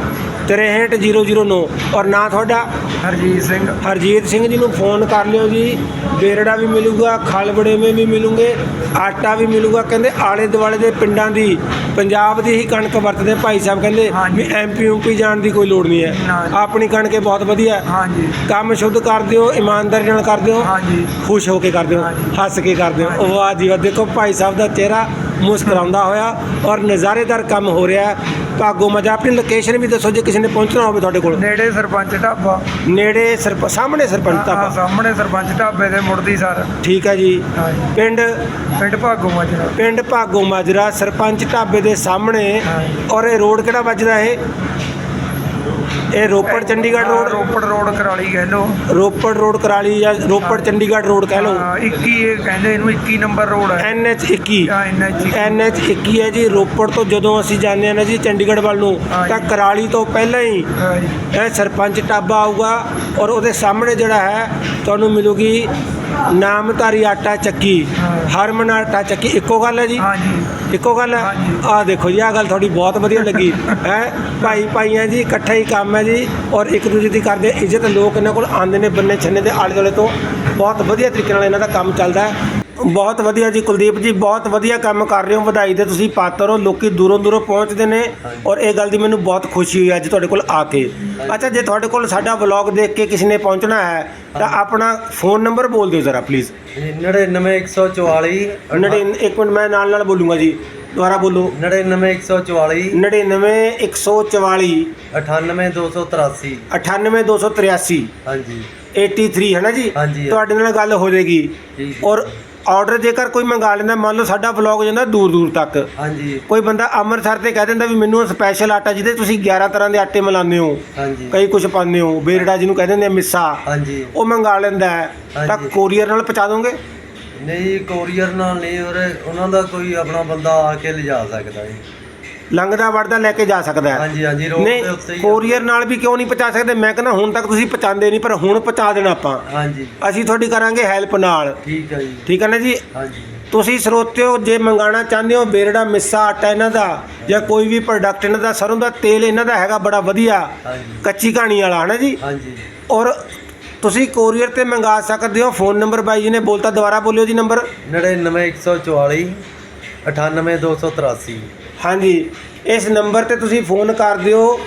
63009 ਔਰ ਨਾਂ ਤੁਹਾਡਾ? ਹਰਜੀਤ ਸਿੰਘ। ਹਰਜੀਤ ਸਿੰਘ ਜੀ ਨੂੰ ਫੋਨ ਕਰ ਲਿਓ ਜੀ। ਬੇਰੜਾ ਵੀ ਮਿਲੂਗਾ ਖਲਬੜੇ ਮੇ ਵੀ ਮਿਲੂਗੇ ਆਟਾ ਵੀ ਮਿਲੂਗਾ। ਕਹਿੰਦੇ ਆਲੇ ਦੁਆਲੇ ਦੇ ਪਿੰਡਾਂ ਦੀ ਪੰਜਾਬ ਦੀ ਹੀ ਕਣਕ ਵਰਤਦੇ ਭਾਈ ਸਾਹਿਬ ਕਹਿੰਦੇ ਹਾਂਜੀ। ਵੀ ਐਮਪੀ ਯੂਪੀ ਜਾਣ ਦੀ ਕੋਈ ਲੋੜ ਨਹੀਂ ਹੈ। ਨਾ। ਆਪਣੀ ਕਣਕ ਬਹੁਤ ਵਧੀਆ। ਹੈ ਹਾਂਜੀ। ਕੰਮ ਸ਼ੁੱਧ ਕਰਦੇ ਹੋ ਇਮਾਨਦਾਰੀ ਨਾਲ ਕਰਦੇ ਹੋ ਹਾਂਜੀ। ਖੁਸ਼ ਹੋ ਕੇ ਕਰਦੇ ਹੋ ਹਾਂਜੀ। ਹੱਸ ਕੇ ਕਰਦੇ ਹੋ ਵਾਹ ਜੀ ਵਾਹ ਦੇਖੋ ਭਾਈ ਸਾਹਿਬ ਦਾ ਚਿਹਰਾ ਮੁਸਕਰਾਉਂਦਾ ਹੋਇਆ ਔਰ ਨਜ਼ਾਰੇਦਾਰ ਕੰਮ ਹੋ ਰਿਹਾ ਹੈ। ਭਾਗੋ ਮਜਾ ਆਪਣੀ ਲੋਕੇਸ਼ਨ ਵੀ ਦੱਸੋ ਜੇ ਕਿਸੇ ਨੇ ਪਹੁੰਚਣਾ ਹੋਵੇ ਤੁਹਾਡੇ ਕੋਲ। ਨੇੜੇ ਸਰਪੰਚ ਢਾਬਾ। ਨੇੜੇ ਸਰਪ ਸਾਹਮਣੇ ਸਰਪੰਚ ਹਾਂ ਤਾਂ ਸਾਹਮਣੇ ਸਰਪੰਚ ਢਾਬੇ ਦੇ ਮੁੜਦੀ ਸਰ। ਠੀਕ ਹੈ ਜੀ। ਹਾਂਜੀ। ਪਿੰਡ ਪਿੰਡ ਭਾਗੋ ਮਾਜਰਾ। ਪਿੰਡ ਭਾਗੋ ਮਾਜਰਾ ਸਰਪੰਚ ਢਾਬੇ ਦੇ ਸਾਹਮਣੇ ਹਾਂਜੀ। ਔਰ ਇਹ ਰੋਡ ਕਿਹੜਾ ਵੱਜਦਾ ਇਹ? ਇਹ ਰੋਪੜ ਚੰਡੀਗੜ੍ਹ ਰੋਡ ਰੋਪੜ ਰੋਡ ਕਰਾਲੀ ਕਹਿ ਲੋ ਰੋਪੜ ਰੋਡ ਕਰਾਲੀ ਜਾਂ ਰੋਪੜ ਚੰਡੀਗੜ੍ਹ ਰੋਡ ਕਹਿ ਲਓ? 21 ਇਹ ਕਹਿੰਦੇ ਇਹਨੂੰ 21 ਨੰਬਰ ਰੋਡ ਹੈ NH 21 ਹਾਂ NH 21 ਹੈ ਜੀ ਰੋਪੜ ਤੋਂ ਜਦੋਂ ਅਸੀਂ ਜਾਂਦੇ ਹਾਂ ਨਾ ਜੀ ਚੰਡੀਗੜ੍ਹ ਵੱਲ ਨੂੰ। ਤਾਂ ਕਰਾਲੀ ਤੋਂ ਪਹਿਲਾਂ ਹੀ ਇਹ ਸਰਪੰਚ ਢਾਬਾ ਆਊਗਾ ਔਰ ਉਹਦੇ ਸਾਹਮਣੇ ਜਿਹੜਾ ਹੈ ਤੁਹਾਨੂੰ ਮਿਲੂਗੀ ਨਾਮਧਾਰੀ ਆਟਾ ਚੱਕੀ। ਹਰਮਨ ਆਟਾ ਚੱਕੀ ਇੱਕੋ ਗੱਲ ਹੈ ਜੀ? ਹਾਂਜੀ। ਇੱਕੋ ਗੱਲ? ਹੈ। ਆਹ ਦੇਖੋ ਜੀ ਆਹ ਗੱਲ ਤੁਹਾਡੀ ਬਹੁਤ ਵਧੀਆ ਲੱਗੀ। ਹੈ? ਭਾਈ ਭਾਈਆਂ ਜੀ ਇਕੱਠਾ ਹੀ ਕੰਮ ਹੈ ਜੀ ਔਰ ਇੱਕ ਦੂਜੇ ਦੀ ਕਰਦੇ ਇੱਜ਼ਤ ਲੋਕ ਇਹਨਾਂ ਕੋਲ ਆਉਂਦੇ ਨੇ ਬੰਨੇ ਛੰਨੇ ਦੇ ਆਲੇ ਦੁਆਲੇ ਤੋਂ। ਬਹੁਤ ਵਧੀਆ ਤਰੀਕੇ ਨਾਲ ਇਹਨਾਂ ਦਾ ਕੰਮ ਚੱਲਦਾ ਹੈ। ਬਹੁਤ ਵਧੀਆ ਜੀ ਕੁਲਦੀਪ ਜੀ ਬਹੁਤ ਵਧੀਆ ਕੰਮ ਕਰ ਰਹੇ ਹੋ ਵਧਾਈ ਦੇ ਤੁਸੀਂ ਪਾਤਰ ਹੋ ਲੋਕੀ ਦੂਰੋਂ ਦੂਰੋਂ ਪਹੁੰਚਦੇ ਨੇ ਔਰ ਇਹ ਗੱਲ ਦੀ ਮੈਨੂੰ ਬਹੁਤ ਖੁਸ਼ੀ ਹੋਈ ਅੱਜ ਤੁਹਾਡੇ ਕੋਲ ਆ ਕੇ। ਅੱਛਾ ਜੇ ਤੁਹਾਡੇ ਕੋਲ ਸਾਡਾ ਵਲੌਗ ਦੇਖ ਕੇ ਕਿਸੇ ਨੇ ਪਹੁੰਚਣਾ ਹੈ ਤਾਂ ਆਪਣਾ ਫੋਨ ਨੰਬਰ ਬੋਲ ਦਿਓ ਜ਼ਰਾ ਪਲੀਜ਼ 99144 ਨੜਿਨ ਇੱਕ ਮਿੰਟ ਮੈਂ ਨਾਲ ਨਾਲ ਬੋਲੂੰਗਾ ਜੀ। ਦੁਬਾਰਾ ਬੋਲੋ। 99144 99 144 98283 98283 ਹਾਂਜੀ। 83 ਹੈ ਨਾ ਜੀ। ਤੁਹਾਡੇ ਨਾਲ ਗੱਲ ਹੋ ਜਾਏਗੀ। ਔਰ ਆਰਡਰ ਜੇਕਰ ਕੋਈ ਮੰਗਾ ਲੈਂਦਾ ਮੰਨ ਲਓ ਸਾਡਾ ਵਲੌਗ ਜਾਂਦਾ ਦੂਰ ਦੂਰ ਤੱਕ। ਹਾਂਜੀ। ਕੋਈ ਬੰਦਾ ਅੰਮ੍ਰਿਤਸਰ ਤੇ ਕਹਿ ਦਿੰਦਾ ਵੀ ਮੈਨੂੰ ਸਪੈਸ਼ਲ ਆਟਾ ਜਿਹਦੇ ਤੁਸੀਂ 11 ਤਰ੍ਹਾਂ ਦੇ ਆਟੇ ਮਿਲਾਉਂਦੇ ਹੋ ਹਾਂਜੀ। ਕਈ ਕੁਝ ਪਾਉਂਦੇ ਹੋ ਬੇਰੜਾ ਜਿਹਨੂੰ ਕਹਿੰਦੇ ਨੇ ਮਿੱਸਾ ਹਾਂਜੀ। ਉਹ ਮੰਗਾ ਲੈਂਦਾ ਹੈ। ਤਾਂ। ਕੋਰੀਅਰ ਨਾਲ ਪਹੁੰਚਾ ਦੋਗੇ? ਨਹੀਂ ਕੋਰੀਅਰ ਨਾਲ ਨਹੀਂ ਉਹਨਾਂ ਦਾ ਕੋਈ ਆਪਣਾ ਬੰਦਾ ਆ ਕੇ ਲਿਜਾ ਸਕਦਾ ਜੀ। ਲੰਘਦਾ ਵੜਦਾ ਲੈ ਕੇ ਜਾ ਸਕਦਾ ਹੈ। ਹਾਂਜੀ ਹਾਂਜੀ ਰੋਡ ਦੇ ਉੱਤੇ ਹੀ ਕੋਰੀਅਰ ਨਾਲ ਵੀ ਕਿਉਂ ਨਹੀਂ ਪਹੁੰਚਾ ਸਕਦੇ? ਮੈਂ ਕਹਿੰਦਾ ਹੁਣ ਤੱਕ ਤੁਸੀਂ ਪਹੁੰਚਾਉਂਦੇ ਨਹੀਂ ਪਰ ਹੁਣ ਪਹੁੰਚਾ ਦੇਣਾ ਆਪਾਂ। ਹਾਂਜੀ। ਅਸੀਂ ਤੁਹਾਡੀ ਕਰਾਂਗੇ ਹੈਲਪ ਨਾਲ। ਠੀਕ ਹੈ ਜੀ। ਠੀਕ ਹੈ ਨਾ ਜੀ? ਹਾਂਜੀ। ਤੁਸੀਂ ਸਰੋਤਿਓ ਜੇ ਮੰਗਾਣਾ ਚਾਹੁੰਦੇ ਹੋ ਬੇਰੜਾ ਮਿੱਸਾ ਆਟਾ ਇਹਨਾਂ ਦਾ ਜਾਂ ਕੋਈ ਵੀ ਪ੍ਰੋਡਕਟ ਇਹਨਾਂ ਦਾ ਸਰੋਂ ਦਾ ਤੇਲ ਇਹਨਾਂ ਦਾ ਹੈਗਾ ਬੜਾ ਵਧੀਆ ਹਾਂਜੀ। ਕੱਚੀ ਕਹਾਣੀ ਵਾਲਾ ਹੈ ਨਾ ਜੀ? ਹਾਂਜੀ। ਔਰ ਤੁਸੀਂ ਕੋਰੀਅਰ ਤੇ ਮੰਗਾ ਸਕਦੇ ਹੋ ਫੋਨ ਨੰਬਰ ਬਾਈ ਜੀ ਨੇ ਬੋਲਤਾ ਦੁਬਾਰਾ ਬੋਲਿਓ ਜੀ ਨੰਬਰ 99144 98283 ਹਾਂਜੀ ਇਸ ਨੰਬਰ ਤੇ ਤੁਸੀਂ ਫੋਨ ਕਰ ਦਿਓ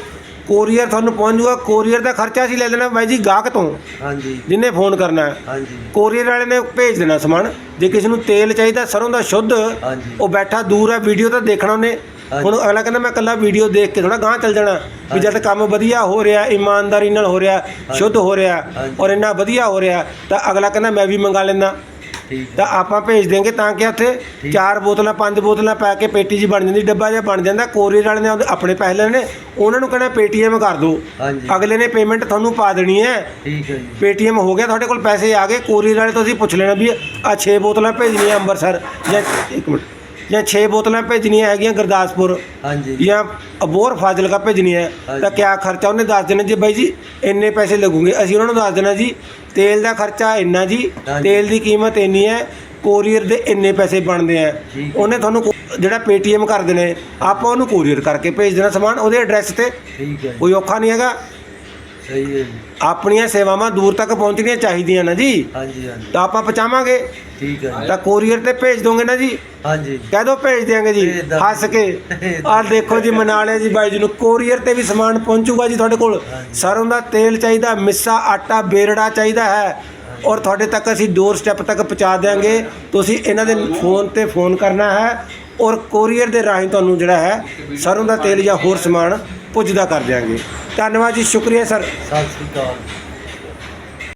ਕੋਰੀਅਰ ਤੁਹਾਨੂੰ ਪਹੁੰਚ ਜਾਊਗਾ ਕੋਰੀਅਰ ਦਾ ਖਰਚਾ ਅਸੀਂ ਲੈ ਲੈਣਾ ਬਾਈ ਜੀ ਗਾਹਕ ਤੋਂ। ਹਾਂਜੀ। ਜਿੰਨੇ ਫੋਨ ਕਰਨਾ ਹੈ। ਹਾਂਜੀ। ਕੋਰੀਅਰ ਵਾਲੇ ਨੇ ਭੇਜ ਦੇਣਾ ਸਮਾਨ ਜੇ ਕਿਸੇ ਨੂੰ ਤੇਲ ਚਾਹੀਦਾ ਸਰੋਂ ਦਾ ਸ਼ੁੱਧ ਹਾਂਜੀ। ਉਹ ਬੈਠਾ ਦੂਰ ਹੈ ਵੀਡੀਓ ਤਾਂ ਦੇਖਣਾ ਉਹਨੇ। ਹਾਂਜੀ। ਹੁਣ ਅਗਲਾ ਕਹਿੰਦਾ ਮੈਂ ਕੱਲਾ ਵੀਡੀਓ ਦੇਖ ਕੇ ਥੋੜਾ ਗਾਂਹ ਚੱਲ ਜਾਣਾ। ਵੀ ਜਦ ਕੰਮ ਵਧੀਆ ਹੋ ਰਿਹਾ ਇਮਾਨਦਾਰੀ ਨਾਲ ਹੋ ਰਿਹਾ ਸ਼ੁੱਧ ਹੋ ਰਿਹਾ ਹਾਂਜੀ। ਔਰ ਇੰਨਾ ਵਧੀਆ ਹੋ ਰਿਹਾ ਤਾਂ ਅਗਲਾ ਕਹਿੰਦਾ ਮੈਂ ਵੀ ਮੰਗਾ ਲੈਂਦਾ। ਤਾਂ ਆਪਾਂ ਭੇਜ ਦੇਂਗੇ ਤਾਂ ਕਿ ਉੱਥੇ। ਚਾਰ ਬੋਤਲਾਂ ਪੰਜ ਬੋਤਲਾਂ ਪਾ ਕੇ ਪੇਟੀ 'ਚ ਬਣ ਜਾਂਦੀ ਡੱਬਾ ਜਿਹਾ ਬਣ ਜਾਂਦਾ। ਕੋਰੀਅਰ ਵਾਲੇ ਨੇ ਆਪਣੇ ਪੈਸੇ ਲੈਣੇ ਉਹਨਾਂ ਨੂੰ ਕਹਿੰਦਾ ਪੇਟੀਐਮ ਕਰ ਦਿਓ। ਅਗਲੇ ਨੇ ਪੇਮੈਂਟ ਤੁਹਾਨੂੰ ਪਾ ਦੇਣੀ ਹੈ। ਠੀਕ ਹੈ ਜੀ। ਪੇਟੀਐਮ ਹੋ ਗਿਆ ਤੁਹਾਡੇ ਕੋਲ ਪੈਸੇ ਆ ਗਏ। ਕੋਰੀਅਰ ਵਾਲੇ ਤੋਂ ਅਸੀਂ ਪੁੱਛ ਲੈਣਾ ਵੀ ਆ 6 ਬੋਤਲਾਂ ਭੇਜਣੀਆਂ ਅੰਮ੍ਰਿਤਸਰ। ਜਾਂ ਇੱਕ ਮਿੰਟ। ਜਾਂ 6 ਬੋਤਲਾਂ ਭੇਜਣੀਆਂ ਹੈਗੀਆਂ ਗੁਰਦਾਸਪੁਰ ਹਾਂਜੀ ਜਾਂ ਅਬੋਰ ਫਾਜ਼ਿਲਕਾ ਭੇਜਣੀਆਂ ਹੈ, ਤਾਂ। ਕਿਆ ਖਰਚਾ ਉਹਨੇ ਦੱਸ ਦੇਣਾ ਜੀ ਬਾਈ ਜੀ ਇੰਨੇ ਪੈਸੇ ਲੱਗੂਗੇ ਅਸੀਂ ਉਹਨਾਂ ਨੂੰ ਦੱਸ ਦੇਣਾ ਜੀ ਤੇਲ ਦਾ ਖਰਚਾ ਇੰਨਾ ਜੀ। ਤੇਲ ਦੀ ਕੀਮਤ ਇੰਨੀ ਹੈ ਕੋਰੀਅਰ ਦੇ ਇੰਨੇ ਪੈਸੇ ਬਣਦੇ ਆ। ਉਹਨੇ ਤੁਹਾਨੂੰ ਕੋ- ਜਿਹੜਾ ਪੇਟੀਐਮ ਕਰ ਦੇਣੇ ਆਪਾਂ ਉਹਨੂੰ ਕੋਰੀਅਰ ਕਰਕੇ ਭੇਜ ਦੇਣਾ ਸਮਾਨ ਉਹਦੇ ਐਡਰੈਸ ਤੇ ਠੀਕ ਹੈ ਜੀ ਕੋਈ ਔਖਾ ਨਹੀਂ ਹੈਗਾ ਸਹੀ ਹੈ ਜੀ। ਆਪਣੀਆਂ ਸੇਵਾਵਾਂ ਦੂਰ ਤੱਕ ਪਹੁੰਚਣੀਆਂ ਚਾਹੀਦੀਆਂ ਨਾ ਜੀ। ਹਾਂਜੀ ਹਾਂਜੀ। ਤਾਂ ਆਪਾਂ ਪਹੁੰਚਾਵਾਂਗੇ। ਠੀਕ ਹੈ ਜੀ। ਤਾਂ ਕੋਰੀਅਰ ਤੇ ਭੇਜ ਦੋਗੇ ਨਾ ਜੀ? ਹਾਂਜੀ। ਕਹਿ ਦੋ ਭੇਜ ਦਿਆਂਗੇ ਜੀ। ਭੇਜ ਦਾਂਗੇ। ਹੱਸ ਕੇ। ਆਹ ਦੇਖੋ ਜੀ ਮਨਾ ਲਿਆ ਜੀ ਬਾਈ ਜੀ ਨੂੰ। ਕੋਰੀਅਰ ਤੇ ਵੀ ਸਮਾਨ ਪਹੁੰਚੂਗਾ ਜੀ ਤੁਹਾਡੇ ਕੋਲ। ਸਰੋਂ ਦਾ ਤੇਲ ਚਾਹੀਦਾ ਮਿੱਸਾ ਆਟਾ ਬੇਰੜਾ ਚਾਹੀਦਾ ਹੈ। ਔਰ ਤੁਹਾਡੇ ਤੱਕ ਅਸੀਂ ਡੋਰ ਸਟੈਪ ਤੱਕ ਪਹੁੰਚਾ ਦਿਆਂਗੇ। ਤੁਸੀਂ ਇਹਨਾਂ ਦੇ ਫੋਨ ਤੇ ਫੋਨ ਕਰਨਾ ਹੈ। ਔਰ ਕੋਰੀਅਰ ਦੇ ਰਾਹੀਂ ਤੁਹਾਨੂੰ ਜਿਹੜਾ ਹੈ ਸਰੋਂ ਦਾ ਤੇਲ ਜਾਂ ਹੋਰ ਸਮਾਨ ਪੁੱਜਦਾ ਕਰ ਦਿਆਂਗੇ। ਧੰਨਵਾਦ ਜੀ ਸ਼ੁਕਰੀਆ ਸਰ। ਸਤਿ ਸ਼੍ਰੀ ਅਕਾਲ।